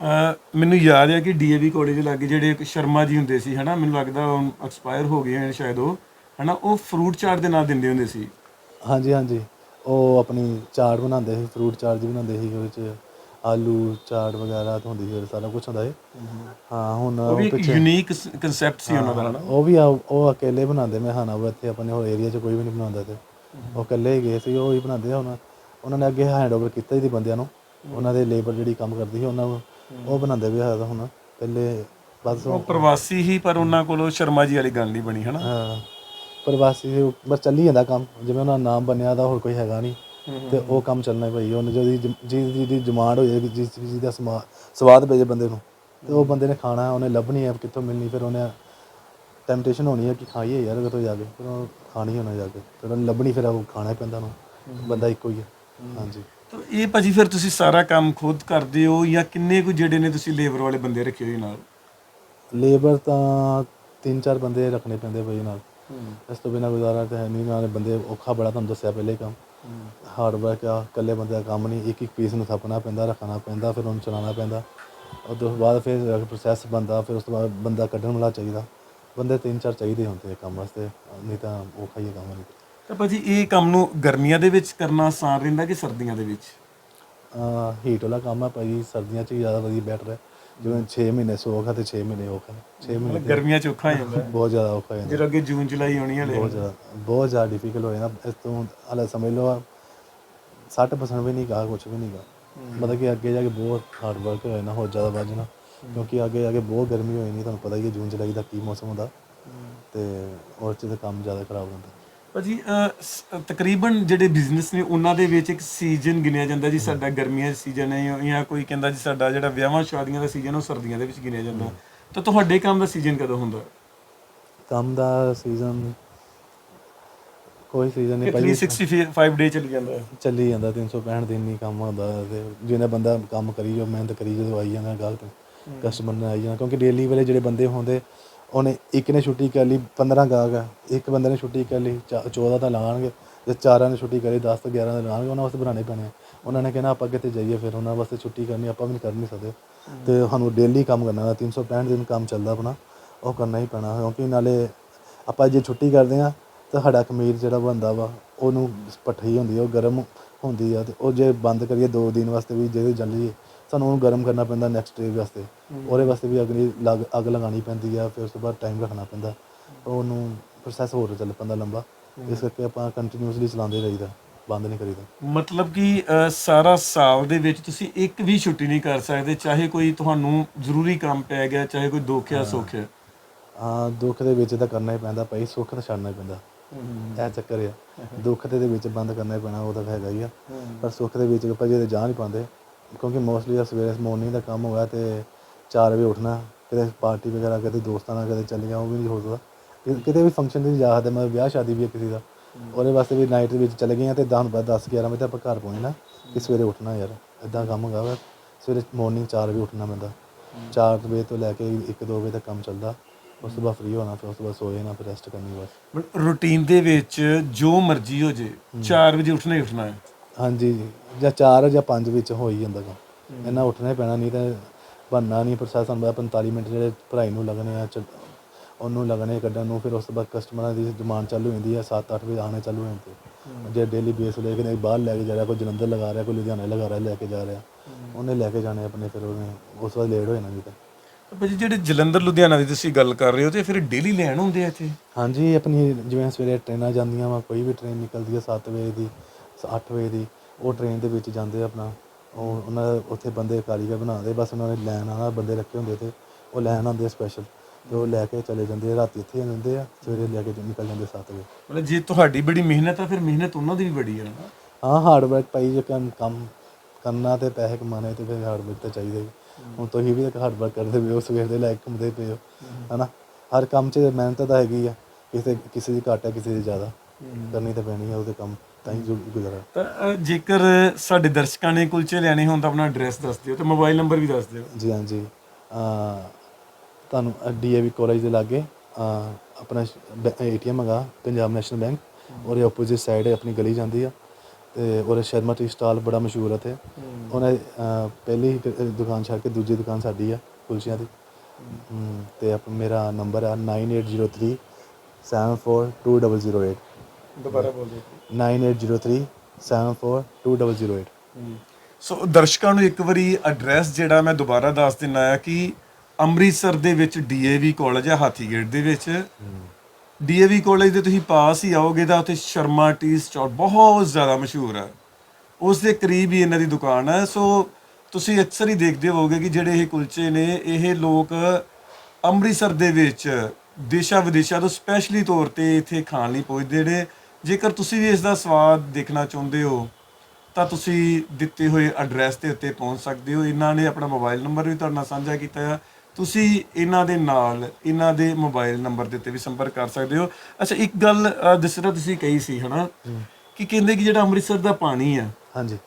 ਅਹ ਮੈਨੂੰ ਯਾਦ ਹੈ ਕਿ ਡੀਏਵੀ ਕਾਲਜ ਲਾਗੇ ਜਿਹੜੇ ਇੱਕ ਸ਼ਰਮਾ ਜੀ ਹੁੰਦੇ ਸੀ ਹਨਾ ਮੈਨੂੰ ਲੱਗਦਾ ਉਹ ਐਕਸਪਾਇਰ ਹੋ ਗਏ ਹਨ ਸ਼ਾਇਦ ਉਹ ਹਨਾ ਉਹ ਫਰੂਟ ਚਾਟ ਦੇ ਨਾਲ ਦਿੰਦੇ ਹੁੰਦੇ ਸੀ। ਹਾਂਜੀ ਹਾਂਜੀ। ਉਹ ਆਪਣੀ ਚਾਟ ਬਣਾਉਂਦੇ ਸੀ ਫਰੂਟ ਚਾਟ ਜੀ ਬਣਾਉਂਦੇ ਸੀ ਉਹਦੇ ਚ ਆਲੂ ਚਾਟ ਵਗੈਰਾ ਤੇ ਹੁੰਦੀ ਸੀ ਸਾਰਾ ਕੁਝ ਹੁੰਦਾ ਸੀ। ਹਾਂ। ਹੁਣ ਉਹ ਵੀ ਇੱਕ ਯੂਨੀਕ ਕਨਸੈਪਟ ਸੀ ਉਹਨਾਂ ਦਾ ਹਨਾ। ਉਹ ਵੀ ਆ- ਉਹ ਅਕੇਲੇ ਬਣਾਉਂਦੇ ਮੈਂ ਹਾਨਾ ਉਹ ਇੱਥੇ ਆਪਣੇ ਹੋਰ ਏਰੀਆ 'ਚ ਕੋਈ ਵੀ ਨਹੀਂ ਬਣਾਉਂਦਾ ਤੇ। ਉਹ ਇਕੱਲੇ ਹੀ ਗਏ ਸੀ ਉਹ ਹੀ ਬਣਾਉਂਦੇ ਆ ਹੁਣ। ਉਹਨਾਂ ਨੇ ਅੱਗੇ ਹੈਂਡਓਵਰ ਕੀਤਾ ਹੀ ਬੰਦਿਆਂ ਨੂੰ। ਉਹਨਾਂ ਦੇ ਲੇਬਰ ਜਿਹੜੀ ਕੰਮ ਕਰਦੀ ਸੀ ਉਹਨਾਂ ਨੂੰ ਉਹ ਬਣਾਉਂਦੇ ਵੀ ਹੈ ਹੁਣ ਪਹਿਲੇ ਬਸ ਉਹ ਪ੍ਰਵਾਸੀ ਹੀ ਪਰ ਉਹਨਾਂ ਕੋਲੋਂ ਸ਼ਰਮਾ ਜੀ ਵਾਲੀ ਗੱਲ ਨਹੀਂ ਬਣੀ ਹਨਾ? ਹਾਂ, ਪ੍ਰਵਾਸੀ ਸੀ, ਬਸ ਚੱਲੀ ਜਾਂਦਾ ਕੰਮ। ਜਿਵੇਂ ਉਹਨਾਂ ਦਾ ਨਾਮ ਬਣਿਆ ਦਾ ਹੋਰ ਕੋਈ ਹੈਗਾ ਨਹੀਂ। ਤੇ ਉਹ ਕੰਮ ਚੱਲਣਾ ਭਾਈ ਉਹਨੇ ਜਿਹਦੀ ਜਿਹਦੀ ਦੀ ਡਿਮਾਂਡ ਹੋ ਜਾਏਗੀ ਜਿਸ ਚੀਜ਼ ਦਾ ਸਵਾਦ ਪਏ ਜੇ ਬੰਦੇ ਨੂੰ। ਤੇ ਉਹ ਬੰਦੇ ਨੇ ਖਾਣਾ ਉਹਨੇ ਲੱਭਣੀ ਹੈ ਕਿੱਥੋਂ ਮਿਲਣੀ ਫਿਰ ਉਹਨੇ ਟੈਂਪਟੇਸ਼ਨ ਹੋਣੀ ਹੈ ਕਿ ਖਾਈਏ ਯਾਰ ਕਿਤੋਂ ਜਾ ਕੇ ਫਿਰ ਉਹ ਖਾਣੀ ਹੋਣਾ ਜਾ ਕੇ। ਫਿਰ ਉਹਨੇ ਲੱਭਣੀ ਫਿਰ ਉਹ ਖਾਣਾ ਪੈਂਦਾ ਉਹਨੂੰ ਬੰਦਾ ਇੱਕੋ ਹੀ ਹੈ। ਹਾਂਜੀ। ਤਾਂ ਇਹ ਭਾਜੀ ਫਿਰ ਤੁਸੀਂ ਸਾਰਾ ਕੰਮ ਖੁਦ ਕਰਦੇ ਹੋ ਜਾਂ ਕਿੰਨੇ ਕੁ ਜਿਹੜੇ ਨੇ ਤੁਸੀਂ ਲੇਬਰ ਵਾਲੇ ਬੰਦੇ ਰੱਖੇ ਹੋਏ ਨਾਲ? ਲੇਬਰ ਤਾਂ ਤਿੰਨ ਚਾਰ ਬੰਦੇ ਰੱਖਣੇ ਪੈਂਦੇ ਭਾਈ ਨਾਲ। ਇਸ ਤੋਂ ਬਿਨਾਂ ਗੁਜ਼ਾਰਾ ਤਾਂ ਹੈ ਨਹੀਂ ਨਾਲੇ ਬੰਦੇ ਔਖਾ ਬੜਾ ਤੁਹਾਨੂੰ ਦੱਸਿਆ ਪਹਿਲੇ ਕੰਮ। ਹਾਰਡ ਵਰਕ ਆ ਇਕੱਲੇ ਬੰਦੇ ਦਾ ਕੰਮ ਨਹੀਂ ਇੱਕ ਇੱਕ ਪੀਸ ਨੂੰ ਥੱਪਣਾ ਪੈਂਦਾ ਰੱਖਣਾ ਪੈਂਦਾ ਫਿਰ ਉਹਨੂੰ ਚਲਾਉਣਾ ਪੈਂਦਾ। ਉਸ ਤੋਂ ਬਾਅਦ ਫਿਰ ਪ੍ਰੋਸੈਸ ਬੰਦਾ ਫਿਰ ਉਸ ਤੋਂ ਬਾਅਦ ਬੰਦਾ ਕੱਢਣ ਵਾਲਾ ਚਾਹੀਦਾ। ਬੰਦੇ ਤਿੰਨ ਚਾਰ ਚਾਹੀਦੇ ਹੁੰਦੇ ਆ ਕੰਮ ਵਾਸਤੇ ਨਹੀਂ ਤਾਂ ਔਖਾ ਹੀ ਹੈ ਕੰਮ ਨਹੀਂ ਤਾਂ ਭਾਜੀ ਇਹ ਕੰਮ ਨੂੰ ਗਰਮੀਆਂ ਦੇ ਵਿੱਚ ਕਰਨਾ ਆਸਾਨ ਰਹਿੰਦਾ ਕਿ ਸਰਦੀਆਂ ਦੇ ਵਿੱਚ? ਹੀਟ ਵਾਲਾ ਕੰਮ ਹੈ ਭਾਈ ਸਰਦੀਆਂ 'ਚ ਹੀ ਜ਼ਿਆਦਾ ਵਧੀਆ ਬੈਟਰ ਹੈ ਜਿਵੇਂ 6 ਮਹੀਨੇ ਸੌਖ ਹੈ ਤੇ 6 ਮਹੀਨੇ ਔਖਾ ਹੈ 6 ਮਹੀਨੇ ਤੇ ਗਰਮੀਆਂ ਚ ਔਖਾ ਹੋ ਜਾਂਦਾ। ਬਹੁਤ ਜ਼ਿਆਦਾ ਔਖਾ ਹੋ ਜਾਂਦਾ। ਜਦੋਂ ਅੱਗੇ ਜੂਨ ਜੁਲਾਈ ਆਉਣੀ ਹਲੇ ਬਹੁਤ ਜ਼ਿਆਦਾ ਬਹੁਤ ਜ਼ਿਆਦਾ ਡਿਫਿਕਲਟ ਹੋ ਜਾਂਦਾ। ਇਸ ਤੋਂ ਹਾਲੇ ਸਮਝ ਲਓ 60% ਵੀ ਨਹੀਂ ਗਾ ਕੁਝ ਵੀ ਨਹੀਂ ਗਾ। ਮਤਲਬ ਕਿ ਅੱਗੇ ਜਾ ਕੇ ਬਹੁਤ ਹਾਰਡ ਵਰਕ ਹੋਇਆ ਨਾ ਹੋਰ ਜ਼ਿਆਦਾ ਵੱਧ ਜਾਣਾ। ਕਿਉਂਕਿ ਅੱਗੇ ਕੇ ਬਹੁਤ ਗਰਮੀ ਹੋਈ ਨਹੀਂ ਤੁਹਾਨੂੰ ਪਤਾ ਹੀ ਹੈ ਜੂਨ ਜੁਲਾਈ ਦਾ ਕੀ ਮੌਸਮ ਹੁੰਦਾ। ਤੇ ਉਸ 'ਚ ਕੰਮ ਜ਼ਿਆਦਾ ਖਰਾਬ ਹੁੰਦਾ। ਭਾਜੀ ਅਹ, ਸ- ਤਕਰੀਬਨ ਜਿਹੜੇ ਬਿਜ਼ਨਸ ਨੇ ਉਹਨਾਂ ਦੇ ਵਿੱਚ ਇੱਕ ਸੀਜ਼ਨ ਗਿਣਿਆ ਜਾਂਦਾ ਜੀ ਸਾਡਾ ਗਰਮੀਆਂ ਦਾ ਸੀਜ਼ਨ ਹੈ ਜਾਂ- ਜਾਂ ਕੋਈ ਕਹਿੰਦਾ ਜੀ ਸਾਡਾ ਜਿਹੜਾ ਵਿਆਹਾਂ ਸ਼ਾਦੀਆਂ ਦਾ ਸੀਜ਼ਨ ਉਹ ਸਰਦੀਆਂ ਦੇ ਵਿੱਚ ਗਿਣਿਆ ਜਾਂਦਾ। ਤਾਂ ਤੁਹਾਡੇ ਕੰਮ ਦਾ ਸੀਜ਼ਨ ਕਦੋਂ ਹੁੰਦਾ? ਕੰਮ ਦਾ ਸੀਜ਼ਨ ਕੋਈ ਸੀਜ਼ਨ ਨਹੀਂ ਕਿ ਭਾਈ 365 ਡੇ ਚੱਲ ਜਾਂਦਾ ਹੈ। ਚੱਲੀ ਜਾਂਦਾ 365 ਦਿਨ ਨਹੀਂ ਕੰਮ ਹੁੰਦਾ ਤੇ ਜਿਹਨੇ ਬੰਦਾ ਕੰਮ ਕਰੀ ਜੋ ਮਿਹਨਤ ਕਰੀ ਜਦੋਂ ਆਈ ਜਾਂਦਾ ਗਾਹਕ ਤੇ ਕਸਟਮਰ ਨੇ ਆਈ ਜਾਣਾ ਕਿਉਂਕਿ ਡੇਲੀ ਵਾਲੇ ਜਿਹੜੇ ਬੰਦੇ ਹੁੰਦੇ ਉਹਨੇ ਇੱਕ ਨੇ ਛੁੱਟੀ ਕਰ ਲਈ 15 ਗਾਹਕ ਆ। ਇੱਕ ਬੰਦੇ ਨੇ ਛੁੱਟੀ ਕਰ ਲਈ ਚਾ- 14 ਤਾਂ ਲਾਣਗੇ ਜੇ ਚਾਰਾਂ ਨੇ ਛੁੱਟੀ ਕਰੀ 10 ਤੋਂ 11 ਦੇ ਲਾਣਗੇ ਉਹਨਾਂ ਵਾਸਤੇ ਬਣਾਉਣੇ ਪੈਣੇ। ਉਹਨਾਂ ਨੇ ਕਹਿਣਾ ਆਪਾਂ ਕਿਤੇ ਜਾਈਏ ਫਿਰ? ਉਹਨਾਂ ਵਾਸਤੇ ਛੁੱਟੀ ਕਰਨੀ ਆਪਾਂ ਵੀ ਕਰ ਨਹੀਂ ਸਕਦੇ। ਤੇ ਸਾਨੂੰ ਡੇਲੀ ਕੰਮ ਕਰਨਾ ਦਾ 365 ਦਿਨ ਕੰਮ ਚੱਲਦਾ ਆਪਣਾ ਉਹ ਕਰਨਾ ਹੀ ਪੈਣਾ ਕਿਉਂਕਿ ਨਾਲੇ ਆਪਾਂ ਜੇ ਛੁੱਟੀ ਕਰਦੇ ਆ ਤੇ ਸਾਡਾ ਖਮੀਰ ਜਿਹੜਾ ਬਣਦਾ ਵਾ ਉਹਨੂੰ ਪੱਠੀ ਹੁੰਦੀ ਆ ਉਹ ਗਰਮ ਹੁੰਦੀ ਆ ਤੇ ਉਹ ਜੇ ਬੰਦ ਕਰੀਏ ਦੋ ਦਿਨ ਵਾਸਤੇ ਵੀ ਜਿਹਦੇ ਜਲੀਏ ਸਾਨੂੰ ਉਹਨੂੰ ਗਰਮ ਕਰਨਾ ਪੈਂਦਾ ਨੈਕਸਟ ਡੇ ਵਾਸਤੇ। ਉਹਦੇ ਵਾਸਤੇ ਵੀ ਅਗਲੀ ਲੱਗ ਅੱਗ ਲਗਾਉਣੀ ਪੈਂਦੀ ਆ ਫਿਰ ਉਸ ਤੋਂ ਬਾਅਦ ਟਾਈਮ ਰੱਖਣਾ ਪੈਂਦਾ। ਉਹਨੂੰ ਪ੍ਰੋਸੈਸ ਹੋਰ ਚੱਲ ਪੈਂਦਾ ਲੰਬਾ। ਇਸ ਕਰਕੇ ਆਪਾਂ ਕੰਟੀਨਿਊਸਲੀ ਚਲਾਉਂਦੇ ਰਹੀਦਾ ਬੰਦ ਨਹੀਂ ਕਰੀਦਾ। ਮਤਲਬ ਕਿ ਅ, ਸਾਰਾ ਸਾਲ ਦੇ ਵਿੱਚ ਤੁਸੀਂ ਇੱਕ ਵੀ ਛੁੱਟੀ ਨਹੀਂ ਕਰ ਸਕਦੇ ਚਾਹੇ ਕੋਈ ਤੁਹਾਨੂੰ ਜ਼ਰੂਰੀ ਕੰਮ ਪੈ ਗਿਆ ਚਾਹੇ ਕੋਈ ਦੁੱਖ ਆ ਸੁੱਖ। ਆ ਹਾਂ ਦੁੱਖ ਦੇ ਵਿੱਚ ਤਾਂ ਕਰਨਾ ਹੀ ਪੈਂਦਾ ਭਾਈ ਸੁੱਖ ਤਾਂ ਛੱਡਣਾ ਹੀ ਪੈਂਦਾ। ਇਹ ਚੱਕਰ ਆ। ਦੁੱਖ ਦੇ ਦੇ ਵਿੱਚ ਬੰਦ ਕਰਨਾ ਹੀ ਪੈਣਾ ਉਹ ਤਾਂ ਹੈਗਾ ਹੀ ਆ। ਪਰ ਸੁੱਖ ਦੇ ਵਿੱਚ ਆਪਾਂ ਜੇ ਜਾ ਨਹੀਂ ਪਾਉਂਦੇ ਕਿਉਂਕਿ ਮੋਸਟਲੀ ਸਵੇਰੇ ਮਾਰਨਿੰਗ ਦਾ ਕੰਮ ਹੋਇਆ ਤੇ 4 ਵਜੇ ਉੱਠਣਾ ਕਿਤੇ ਪਾਰਟੀ ਵਗੈਰਾ ਕਿਤੇ ਦੋਸਤਾਂ ਨਾਲ ਕਿਤੇ ਚੱਲ ਗਿਆ ਉਹ ਵੀ ਨਹੀਂ ਹੋ ਸਕਦਾ। ਕਿਤੇ ਵੀ ਫੰਕਸ਼ਨ ਤੇ ਜਾ ਸਕਦੇ ਮੈਂ ਵਿਆਹ ਸ਼ਾਦੀ ਵੀ ਹੈ ਕਿਸੇ ਦਾ। ਉਹਦੇ ਵਾਸਤੇ ਵੀ ਨਾਈਟ ਦੇ ਵਿੱਚ ਚੱਲ ਗਏ ਆ ਤੇ 10 ਬਾਅਦ 10 11 ਵਜੇ ਤੱਕ ਆਪਾਂ ਘਰ ਪਹੁੰਚਣਾ ਕਿ ਸਵੇਰੇ ਉੱਠਣਾ ਯਾਰ ਇਦਾਂ ਕੰਮ ਹੈਗਾ ਵਾ। ਸਵੇਰੇ ਮਾਰਨਿੰਗ 4 ਵਜੇ ਉੱਠਣਾ ਪੈਂਦਾ 4 ਵਜੇ ਤੋਂ ਲੈ ਕੇ 1 2 ਵਜੇ ਤੱਕ ਕੰਮ ਚੱਲਦਾ। ਉਸ ਤੋਂ ਬਾਅਦ ਫ੍ਰੀ ਹੋਣਾ ਫਿਰ ਉਸ ਤੋਂ ਬਾਅਦ ਸੋ ਜਾਣਾ ਫਿਰ ਰੈਸਟ ਕਰਨੀ ਬਸ। ਰੂਟੀਨ ਦੇ ਵਿੱਚ ਜੋ ਮਰਜ਼ੀ ਹੋ ਜੇ 4 ਵਜੇ ਉੱਠਣਾ ਹੀ ਉੱਠਣਾ ਹੈ। ਹਾਂਜੀ ਜਾਂ। 4 ਜਾਂ 5 ਵਿੱਚ ਹੋ ਹੀ ਜਾਂਦਾ ਕੰਮ। ਇਹਨਾਂ ਉੱਠਣਾ ਹੀ ਪੈਣਾ ਨਹੀਂ ਤਾਂ ਬੰਨਾ ਨਹੀਂ। ਪ੍ਰੋਸੈਸ ਹੁੰਦਾ 45 ਮਿੰਟ ਜਿਹੜੇ ਭਰਾਈ ਨੂੰ ਲੱਗਣੇ ਆ ਚ- ਉਹਨੂੰ ਲੱਗਣੇ ਕੱਢਣ ਨੂੰ ਫਿਰ ਉਸ ਤੋਂ ਬਾਅਦ ਕਸਟਮਰਾਂ ਦੀ ਡਿਮਾਂਡ ਚਾਲੂ ਹੋ ਜਾਂਦੀ ਹੈ 7-8 ਵਜੇ ਆਣੇ ਚਾਲੂ ਹੋ। ਜਾਂਦੇ ਜੇ ਡੇਲੀ ਬੇਸ ਲੈ ਕੇ ਨਹੀਂ ਬਾਹਰ ਲੈ ਕੇ ਜਾ ਰਿਹਾ ਕੋਈ ਜਲੰਧਰ ਲਗਾ ਰਿਹਾ ਕੋਈ ਲੁਧਿਆਣੇ ਲਗਾ ਰਿਹਾ ਲੈ ਕੇ ਜਾ ਰਿਹਾ। ਉਹਨੇ ਲੈ ਕੇ ਜਾਣੇ ਆਪਣੇ ਫਿਰ ਉਹਨੇ ਉਸ ਤੋਂ ਬਾਅਦ ਲੇਟ ਹੋ ਜਾਣਾ ਨਹੀਂ ਤਾਂ। ਭਾਜੀ ਜਿਹੜੇ ਜਲੰਧਰ ਲੁਧਿਆਣਾ ਦੀ ਤੁਸੀਂ ਗੱਲ ਕਰ ਰਹੇ ਹੋ ਤੇ ਫਿਰ ਡੇਲੀ ਲੈਣ ਹੁੰਦੇ ਆ ਇੱਥੇ? ਹਾਂਜੀ ਆਪਣੀ ਜਿਵੇਂ ਸਵੇਰੇ ਟ੍ਰੇਨਾਂ ਜਾਂਦੀਆਂ ਵਾ ਕੋਈ ਵੀ ਟ੍ਰੇਨ ਨਿਕਲਦੀ ਹੈ 7 ਵਜੇ ਦੀ। 8 ਵਜੇ ਦੀ ਉਹ ਟ੍ਰੇਨ ਦੇ ਵਿੱਚ ਜਾਂਦੇ ਆਪਣਾ। ਉਹ ਉਹਨਾਂ ਉੱਥੇ ਬੰਦੇ ਕਾਰੀਗਰ ਬਣਾਉਂਦੇ ਬਸ ਉਹਨਾਂ ਨੇ ਲੈਣ ਆਣਾ ਬੰਦੇ ਰੱਖੇ ਹੁੰਦੇ ਤੇ ਉਹ ਲੈਣ ਆਉਂਦੇ ਸਪੈਸ਼ਲ ਤੇ ਉਹ ਲੈ ਕੇ ਚਲੇ ਜਾਂਦੇ ਆ। ਰਾਤੀ ਇੱਥੇ ਰਹਿੰਦੇ ਆ ਸਵੇਰੇ ਲੈ ਕੇ ਨਿਕਲ ਜਾਂਦੇ 7 ਵਜੇ। ਮਤਲਬ ਜੇ ਤੁਹਾਡੀ ਬੜੀ ਮਿਹਨਤ ਆ ਫਿਰ ਮਿਹਨਤ ਉਹਨਾਂ ਦੀ ਵੀ ਬੜੀ ਆ ਹਾਂ ਹਾਰਡ ਵਰਕ ਪਾਈ ਜੇ ਕੰਮ ਕੰਮ ਕਰਨਾ ਤੇ ਪੈਸੇ ਕਮਾਣੇ ਤੇ ਫਿਰ ਹਾਰਡ ਵਰਕ ਤਾਂ ਚਾਹੀਦਾ ਹੀ। ਹੁਣ ਤੁਸੀਂ ਵੀ ਤਾਂ ਹਾਰਡ ਵਰਕ ਕਰਦੇ ਪਏ ਹੋ ਸਵੇਰ ਦੇ ਲੈ ਕੇ ਘੁੰਮਦੇ ਪਏ ਹੋ ਹਨਾ? ਹਰ ਕੰਮ 'ਚ ਮਿਹਨਤ ਤਾਂ ਹੈਗੀ ਆ ਕਿਸੇ ਕਿਸੇ ਦੀ ਘੱਟ ਹੈ ਕਿਸੇ ਦੀ ਜ਼ਿਆਦਾ। ਕਰਨੀ ਤਾਂ ਪੈਣੀ ਆ ਉਹਦੇ ਕੰਮ। ਤਾਂ ਹੀ ਗੁ- ਗੁਜ਼ਾਰਾ। ਤਾਂ ਅ, ਜੇਕਰ ਸਾਡੇ ਦਰਸ਼ਕਾਂ ਨੇ ਕੁਲਚੇ ਲੈਣੇ ਹੋਣ ਤਾਂ ਆਪਣਾ ਐਡਰੈਸ ਦੱਸ ਦਿਓ ਤੇ ਮੋਬਾਈਲ ਨੰਬਰ ਵੀ ਦੱਸ ਦਿਓ। ਜੀ ਹਾਂਜੀ ਅਹ ਤੁਹਾਨੂੰ ਡੀਏਵੀ ਕਾਲਜ ਦੇ ਲਾਗੇ ਅਹ ਆਪਣਾ ਏਟੀਐਮ ਹੈਗਾ ਪੰਜਾਬ ਨੈਸ਼ਨਲ ਬੈਂਕ। ਉਹਦੇ ਆਪੋਜ਼ਿਟ ਸਾਈਡ ਆਪਣੀ ਗਲੀ ਜਾਂਦੀ ਆ। ਤੇ ਉਹਦੇ ਸ਼ਰਮਾ ਟੀ ਸਟਾਲ ਬੜਾ ਮਸ਼ਹੂਰ ਹੈ। ਤੇ ਉਹਨੇ ਪਹਿਲੀ ਕ- ਦੁਕਾਨ ਛੱਡ ਕੇ ਦੂਜੀ ਦੁਕਾਨ ਸਾਡੀ ਆ ਕੁਲਚਿਆਂ ਦੀ। ਹਮ, ਤੇ ਆਪ ਮੇਰਾ ਨੰਬਰ ਆ 9803 742008 ਦੁਬਾਰਾ ਬੋਲ ਦਿਓ। 9803 742008 ਸੋ ਦਰਸ਼ਕਾਂ ਨੂੰ ਇੱਕ ਵਾਰੀ ਐਡਰੈਸ ਜਿਹੜਾ ਮੈਂ ਦੁਬਾਰਾ ਦੱਸ ਦਿੰਨਾ ਆ ਕਿ ਅੰਮ੍ਰਿਤਸਰ ਦੇ ਵਿੱਚ ਡੀਏਵੀ ਕਾਲਜ ਹੈ ਹਾਥੀਗੇਟ ਦੇ ਵਿੱਚ। ਡੀਏਵੀ ਕਾਲਜ ਦੇ ਤੁਸੀਂ ਪਾਸ ਹੀ ਆਓਗੇ ਤਾਂ ਉੱਥੇ ਸ਼ਰਮਾ ਟੀ ਸਟਾਲ ਬਹੁਤ ਜ਼ਿਆਦਾ ਮਸ਼ਹੂਰ ਹੈ ਉਸ ਦੇ ਕਰੀਬ ਹੀ ਇਹਨਾਂ ਦੀ ਦੁਕਾਨ ਹੈ ਸੋ ਤੁਸੀਂ ਅਕਸਰ ਹੀ ਦੇਖਦੇ ਹੋਵੋਗੇ ਕਿ ਜਿਹੜੇ ਇਹ ਕੁਲਚੇ ਨੇ ਇਹ ਲੋਕ ਅੰਮ੍ਰਿਤਸਰ ਦੇ ਵਿੱਚ ਦੇਸ਼ਾਂ ਵਿਦੇਸ਼ਾਂ ਤੋਂ ਸਪੈਸ਼ਲੀ ਤੌਰ ਤੇ ਇੱਥੇ ਖਾਣ ਲਈ ਪਹੁੰਚਦੇ ਨੇ। ਜੇਕਰ ਤੁਸੀਂ ਵੀ ਇਸ ਦਾ ਸਵਾਦ ਦੇਖਣਾ ਚਾਹੁੰਦੇ ਹੋ ਤਾਂ ਤੁਸੀਂ ਦਿੱਤੇ ਹੋਏ ਐਡਰੈਸ ਦੇ ਉੱਤੇ ਪਹੁੰਚ ਸਕਦੇ ਹੋ। ਇਹਨਾਂ ਨੇ ਆਪਣਾ ਮੋਬਾਈਲ ਨੰਬਰ ਵੀ ਤੁਹਾਡੇ ਨਾਲ ਸਾਂਝਾ ਕੀਤਾ ਹੈ ਤੁਸੀਂ ਇਹਨਾਂ ਦੇ ਨਾਲ ਇਹਨਾਂ ਦੇ ਮੋਬਾਈਲ ਨੰਬਰ ਦੇ ਉੱਤੇ ਵੀ ਸੰਪਰਕ ਕਰ ਸਕਦੇ ਹੋ। ਅੱਛਾ ਇੱਕ ਗੱਲ ਤਰ੍ਹਾਂ ਤੁਸੀਂ ਕਹੀ ਸੀ ਹਨਾ ਕਿ ਕਹਿੰਦੇ ਕਿ ਜਿਹੜਾ ਅੰਮ੍ਰਿਤਸਰ ਦਾ ਪਾਣੀ ਆ ਹਾਂਜੀ।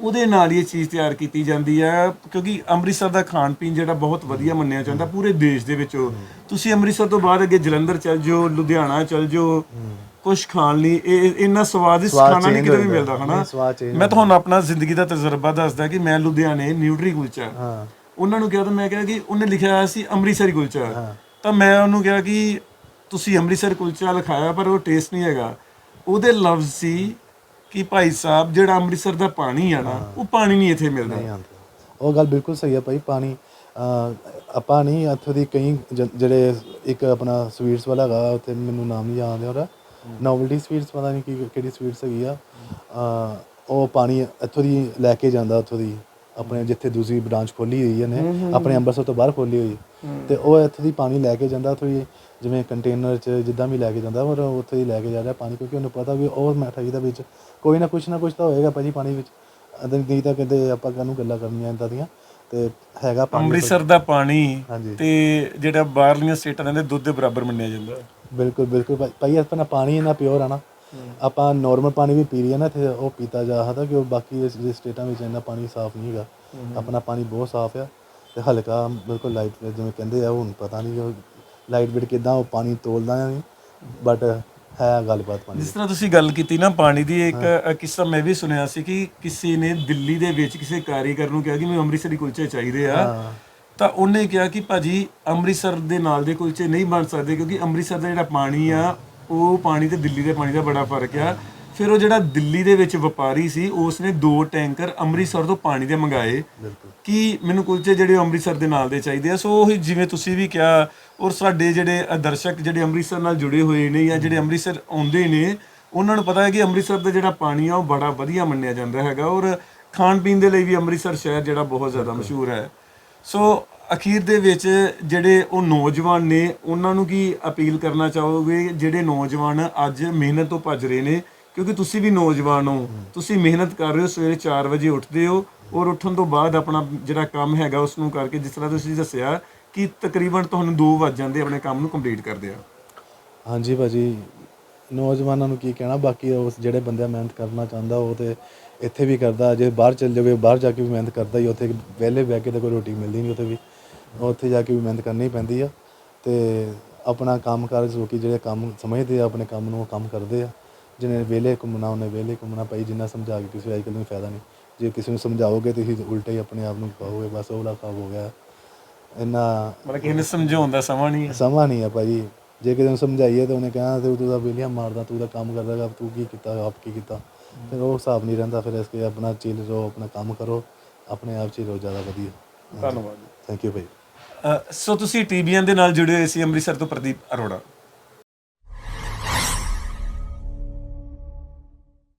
ਉਹਦੇ ਨਾਲ ਇਹ ਚੀਜ਼ ਤਿਆਰ ਕੀਤੀ ਜਾਂਦੀ ਹੈ ਕਿਉਂਕਿ ਅੰਮ੍ਰਿਤਸਰ ਦਾ ਖਾਣ ਪੀਣ ਜਿਹੜਾ ਬਹੁਤ ਵਧੀਆ ਮੰਨਿਆ ਜਾਂਦਾ ਪੂਰੇ ਦੇਸ਼ ਦੇ ਵਿੱਚ ਤੁਸੀਂ ਅੰਮ੍ਰਿਤਸਰ ਤੋਂ ਬਾਅਦ ਅੱਗੇ ਜਲੰਧਰ ਚਲ ਜਾਓ ਲੁਧਿਆਣਾ ਚਲ ਜਾਓ। ਕੁਝ ਖਾਣ ਲਈ ਇਹ ਇੰਨਾ ਸਵਾਦਿਸ਼ਟ ਸਵਾਦ ਖਾਣਾ ਨਹੀਂ ਕਿਤੇ ਵੀ ਮਿਲਦਾ। ਹਨਾ? ਮੈਂ ਤੁਹਾਨੂੰ ਆਪਣਾ ਜ਼ਿੰਦਗੀ ਦਾ ਤਜਰਬਾ ਦੱਸਦਾ ਕਿ ਮੈਂ ਲੁਧਿਆਣੇ ਨਿਊਟਰੀ ਕੁਲਚਾ। ਹਾਂ। ਉਹਨਾਂ ਨੂੰ ਕਿਹਾ ਤਾਂ ਮੈਂ ਕਿਹਾ ਕਿ ਉਹਨੇ ਲਿਖਿਆ ਹੋਇਆ ਸੀ ਅੰਮ੍ਰਿਤਸਰੀ ਕੁਲਚਾ। ਤਾਂ ਮੈਂ ਉਹਨੂੰ ਕਿਹਾ ਕਿ ਤੁਸੀਂ ਅੰਮ੍ਰਿਤਸਰ ਕੁਲਚਾ ਲਿਖਾਇਆ ਪਰ ਉਹ ਟੇਸਟ ਨਹੀਂ ਹੈਗਾ। ਉਹਦੇ ਲਫ਼ਜ਼ ਸੀ ਕਿ ਭਾਈ ਸਾਹਿਬ ਜਿਹੜਾ ਅੰਮ੍ਰਿਤਸਰ ਦਾ ਪਾਣੀ ਆ ਨਾ ਉਹ ਪਾਣੀ ਨਹੀਂ ਇੱਥੇ ਮਿਲਦਾ। ਉਹ ਗੱਲ ਬਿਲਕੁਲ ਸਹੀ ਹੈ ਭਾਈ ਪਾਣੀ ਆਪਾਂ ਨਹੀਂ ਇੱਥੋਂ ਦੀ ਕਈ ਜਿਹੜੇ ਇੱਕ ਆਪਣਾ ਸਵੀਟਸ ਵਾਲਾ ਹੈਗਾ ਉੱਥੇ ਮੈਨੂੰ ਨਾਮ ਨਹੀਂ ਯਾਦ ਆ ਉਹਦਾ। ਨੋਵਲਟੀ ਸਵੀਟਸ ਪਤਾ ਨਹੀਂ ਕੀ ਕਿਹੜੀ ਸਵੀਟਸ ਹੈਗੀ ਆ। ਉਹ ਪਾਣੀ ਇੱਥੋਂ ਦੀ ਲੈ ਕੇ ਜਾਂਦਾ ਉੱਥੋਂ ਦੀ। ਆਪਣੇ ਜਿੱਥੇ ਦੂਸਰੀ ਬ੍ਰਾਂਚ ਖੋਲੀ ਹੋਈ ਹੈ ਨੇ ਆਪਣੇ ਅੰਮ੍ਰਿਤਸਰ ਤੋਂ ਬਾਹਰ ਖੋਲੀ ਹੋਈ। ਤੇ ਉਹ ਇੱਥੋਂ ਦੀ ਪਾਣੀ ਲੈ ਕੇ ਜਾਂਦਾ ਉੱਥੋਂ ਦੀ ਜਿਵੇਂ ਕੰਟੇਨਰ 'ਚ ਜਿੱਦਾਂ ਵੀ ਲੈ ਕੇ ਜਾਂਦਾ ਪਰ ਉੱਥੇ ਦੀ ਲੈ ਕੇ ਜਾ ਰਿਹਾ ਪਾਣੀ ਕਿਉਂਕਿ ਉਹਨੂੰ ਪਤਾ ਵੀ ਉਹ ਮਿਠਾਈ ਦਾ ਵਿੱਚ ਕੋਈ ਨਾ ਕੁਛ ਨਾ ਕੁਛ ਤਾਂ ਹੋਏਗਾ ਭਾਜੀ ਪਾਣੀ ਵਿੱਚ। ਅਦਰ ਨਹੀਂ ਤਾਂ ਕਹਿੰਦੇ ਆਪਾਂ ਕਾਹਨੂੰ ਗੱਲਾਂ ਕਰਨੀਆਂ ਇਦਾਂ ਦੀਆਂ। ਤੇ ਹੈਗਾ ਪਾਣੀ ਅੰਮ੍ਰਿਤਸਰ ਦਾ ਪਾਣੀ ਹਾਂਜੀ। ਤੇ ਜਿਹੜਾ ਬਾਹਰਲੀਆਂ ਸਟੇਟਾਂ ਦੇ ਦੁੱਧ ਦੇ ਬਰਾਬਰ ਮੰਨਿਆ ਜਾਂਦਾ। ਬਿਲਕੁਲ ਬਿਲਕੁਲ। ਭਾਈ- ਭਾਈ ਆਪਣਾ ਪਾਣੀ ਇੰਨਾ ਪਿਓਰ ਆ ਨਾ ਆਪਾਂ ਨਾਰਮਲ ਪਾਣੀ ਵੀ ਪੀ ਰਹੀ ਆ ਨਾ ਤੇ ਉਹ ਪੀਤਾ ਜਾ ਸਕਦਾ ਕਿ ਉਹ ਬਾਕੀ ਇਸ ਇਸ ਸਟੇਟਾਂ ਵਿੱਚ ਇੰਨਾ ਪਾਣੀ ਸਾਫ਼ ਨਹੀਂ ਹੈਗਾ। ਆਪਣਾ ਪਾਣੀ ਬਹੁਤ ਸਾਫ਼ ਆ ਤੇ ਹਲਕਾ ਬਿਲਕੁਲ ਲਾਈਟ ਜਿਵੇਂ ਕਹਿੰਦੇ ਆ ਹੁਣ ਪਤਾ ਨਹੀਂ ਉਹ ਲਾਈਟ ਵੇਟ ਕਿਦਾਂ ਉਹ ਪਾਣੀ ਤੋਲਦਾ ਨਹੀਂ ਬਟ ਹੈ ਗੱਲਬਾਤ ਪਾਣੀ ਜਿਸ ਤਰ੍ਹਾਂ ਤੁਸੀਂ ਗੱਲ ਕੀਤੀ ਨਾ ਪਾਣੀ ਦੀ ਇੱਕ ਅ, ਕਿੱਸਾ ਮੈਂ ਵੀ ਸੁਣਿਆ ਸੀ ਕਿ ਕਿਸੇ ਨੇ ਦਿੱਲੀ ਦੇ ਵਿੱਚ ਕਿਸੇ ਕਾਰੀਗਰ ਨੂੰ ਕਿਹਾ ਕਿ ਮੈਨੂੰ ਅੰਮ੍ਰਿਤਸਰੀ ਕੁਲਚੇ ਚਾਹੀਦੇ ਆ। ਤਾਂ ਉਹਨੇ ਕਿਹਾ ਕਿ ਭਾਜੀ ਅੰਮ੍ਰਿਤਸਰ ਦੇ ਨਾਲ ਦੇ ਕੁਲਚੇ ਨਹੀਂ ਬਣ ਸਕਦੇ ਕਿਉਂਕਿ ਅੰਮ੍ਰਿਤਸਰ ਦਾ ਜਿਹੜਾ ਪਾਣੀ ਆ ਉਹ ਪਾਣੀ ਤੇ ਦਿੱਲੀ ਦੇ ਪਾਣੀ ਦਾ ਬੜਾ ਫ਼ਰਕ ਆ। ਫਿਰ ਉਹ ਜਿਹੜਾ ਦਿੱਲੀ ਦੇ ਵਿੱਚ ਵਪਾਰੀ ਸੀ ਉਸ ਨੇ ਦੋ ਟੈਂਕਰ ਅੰਮ੍ਰਿਤਸਰ ਤੋਂ ਪਾਣੀ ਦੇ ਮੰਗਾਏ। ਕਿ ਮੈਨੂੰ ਕੁਲਚੇ ਜਿਹੜੇ ਅੰਮ੍ਰਿਤਸਰ ਦੇ ਨਾਲ ਦੇ ਚਾਹੀਦੇ ਆ? ਸੋ ਉਹੀ ਜਿਵੇਂ ਤੁਸੀਂ ਵੀ ਕਿਹਾ ਔਰ ਸਾਡੇ ਜਿਹੜੇ ਦਰਸ਼ਕ ਜਿਹੜੇ ਅੰਮ੍ਰਿਤਸਰ ਨਾਲ ਜੁੜੇ ਹੋਏ ਨੇ ਜਾਂ ਜਿਹੜੇ ਅੰਮ੍ਰਿਤਸਰ ਆਉਂਦੇ ਨੇ ਉਹਨਾਂ ਨੂੰ ਪਤਾ ਹੈ ਕਿ ਅੰਮ੍ਰਿਤਸਰ ਦਾ ਜਿਹੜਾ ਪਾਣੀ ਆ ਉਹ ਬੜਾ ਵਧੀਆ ਮੰਨਿਆ ਜਾਂਦਾ ਹੈਗਾ। ਔਰ ਖਾਣ ਪੀਣ ਦੇ ਲਈ ਵੀ ਅੰਮ੍ਰਿਤਸਰ ਸ਼ਹਿਰ ਜਿਹੜਾ ਬਹੁਤ ਜ਼ਿਆਦਾ ਮਸ਼ਹੂਰ ਹੈ। ਸੋ ਅਖੀਰ ਦੇ ਵਿੱਚ ਜਿਹੜੇ ਉਹ ਨੌਜਵਾਨ ਨੇ ਉਹਨਾਂ ਨੂੰ ਕੀ ਅਪੀਲ ਕਰਨਾ ਚਾਹੋਗੇ? ਜਿਹੜੇ ਨੌਜਵਾਨ ਅੱਜ ਮਿਹਨਤ ਤੋਂ ਭੱਜ ਰਹੇ ਨੇ ਕਿਉਂਕਿ ਤੁਸੀਂ ਵੀ ਨੌਜਵਾਨ ਹੋ, ਤੁਸੀਂ ਮਿਹਨਤ ਕਰ ਰਹੇ ਹੋ, ਸਵੇਰੇ 4 ਵਜੇ ਉੱਠਦੇ ਹੋ ਔਰ ਉੱਠਣ ਤੋਂ ਬਾਅਦ ਆਪਣਾ ਜਿਹੜਾ ਕੰਮ ਹੈਗਾ ਉਸ ਨੂੰ ਕਰਕੇ ਜਿਸ ਤਰ੍ਹਾਂ ਤੁਸੀਂ ਦੱਸਿਆ ਕਿ ਤਕਰੀਬਨ ਤੁਹਾਨੂੰ 2 ਵੱਜ ਜਾਂਦੇ ਆਪਣੇ ਕੰਮ ਨੂੰ ਕੰਪਲੀਟ ਕਰਦੇ ਆ। ਹਾਂਜੀ ਭਾਜੀ, ਨੌਜਵਾਨਾਂ ਨੂੰ ਕੀ ਕਹਿਣਾ, ਬਾਕੀ ਉਸ ਜਿਹੜੇ ਬੰਦਾ ਮਿਹਨਤ ਕਰਨਾ ਚਾਹੁੰਦਾ ਉਹ ਤੇ ਇੱਥੇ ਵੀ ਕਰਦਾ, ਜੇ ਬਾਹਰ ਚੱਲ ਜਾਵੇ, ਬਾਹਰ ਜਾ ਕੇ ਵੀ ਮਿਹਨਤ ਕਰਦਾ ਹੀ, ਉੱਥੇ ਵਿਹਲੇ ਬਹਿ ਕੇ ਤਾਂ ਕੋਈ ਰੋਟੀ ਮਿਲਦੀ ਨਹੀਂ ਉੱਥੇ ਵੀ, ਉੱਥੇ ਜਾ ਕੇ ਵੀ ਮਿਹਨਤ ਕਰਨੀ ਪੈਂਦੀ ਆ ਤੇ ਆਪਣਾ ਕੰਮ ਕਾਰ ਲੋਕੀ ਜਿਹੜੇ ਕੰਮ ਸਮਝਦੇ ਆ, ਆਪਣੇ ਕੰਮ ਨੂੰ ਉਹ ਕੰਮ ਕਰਦੇ ਆ। ਜਿਹਨੇ ਵਿਹਲੇ ਘੁੰਮਣਾ ਉਹਨੇ ਵਿਹਲੇ ਘੁੰਮਣਾ ਪਈ ਜਿੰਨਾ ਸਮਝਾ ਕੇ ਕਿਸੇ ਅੱਜ ਕੱਲ੍ਹ ਨੂੰ ਫਾਇਦਾ ਨਹੀਂ। ਜੇ ਕਿਸੇ ਨੂੰ ਸਮਝਾਓਗੇ ਤੁਸੀਂ ਉਲਟਾ ਹੀ ਆਪਣੇ ਆਪ ਨੂੰ ਕਹੋਗੇ ਬਸ ਉਹ ਵਾਲਾ ਕੰਮ ਹੋ ਗਿਆ। ਇੰਨਾ ਮਤਲਬ ਕਿਸੇ ਨੇ ਸਮਝਾਉਣ ਦਾ ਸਮਾਂ ਨਹੀਂ ਹੈ। ਸਮਾਂ ਨਹੀਂ ਆ ਭਾਜੀ ਜੇ ਕਿਸੇ ਨੂੰ ਸਮਝਾਈਏ ਤਾਂ ਉਹਨੇ ਕਹਿਣਾ ਤੂੰ ਤਾਂ ਵੇਲੀਆਂ ਮਾਰਦਾ ਤੂੰ ਤਾਂ ਕੰਮ ਕਰਦਾਗਾ ਤੂੰ ਕੀ ਕੀਤਾ ਆਪ ਕੀ ਕੀਤਾ? ਫਿਰ ਉਹ ਹਿਸਾਬ ਨਹੀਂ ਰਹਿੰਦਾ ਫਿਰ ਇਸ ਕੇ ਆਪਣਾ ਚਿਲ ਰਹੋ ਆਪਣਾ ਕੰਮ ਕਰੋ ਆਪਣੇ ਆਪ 'ਚ ਹੀ ਰਹੋ ਜ਼ਿਆਦਾ ਵਧੀਆ। ਧੰਨਵਾਦ ਥੈਂਕ ਯੂ ਭਾਈ। ਸੋ ਤੁਸੀਂ ਟੀਬੀਐਨ ਦੇ ਨਾਲ ਜੁੜੇ ਹੋਏ ਸੀ ਅੰਮ੍ਰਿਤਸਰ ਤੋਂ ਪ੍ਰਦੀਪ ਅਰੋੜਾ।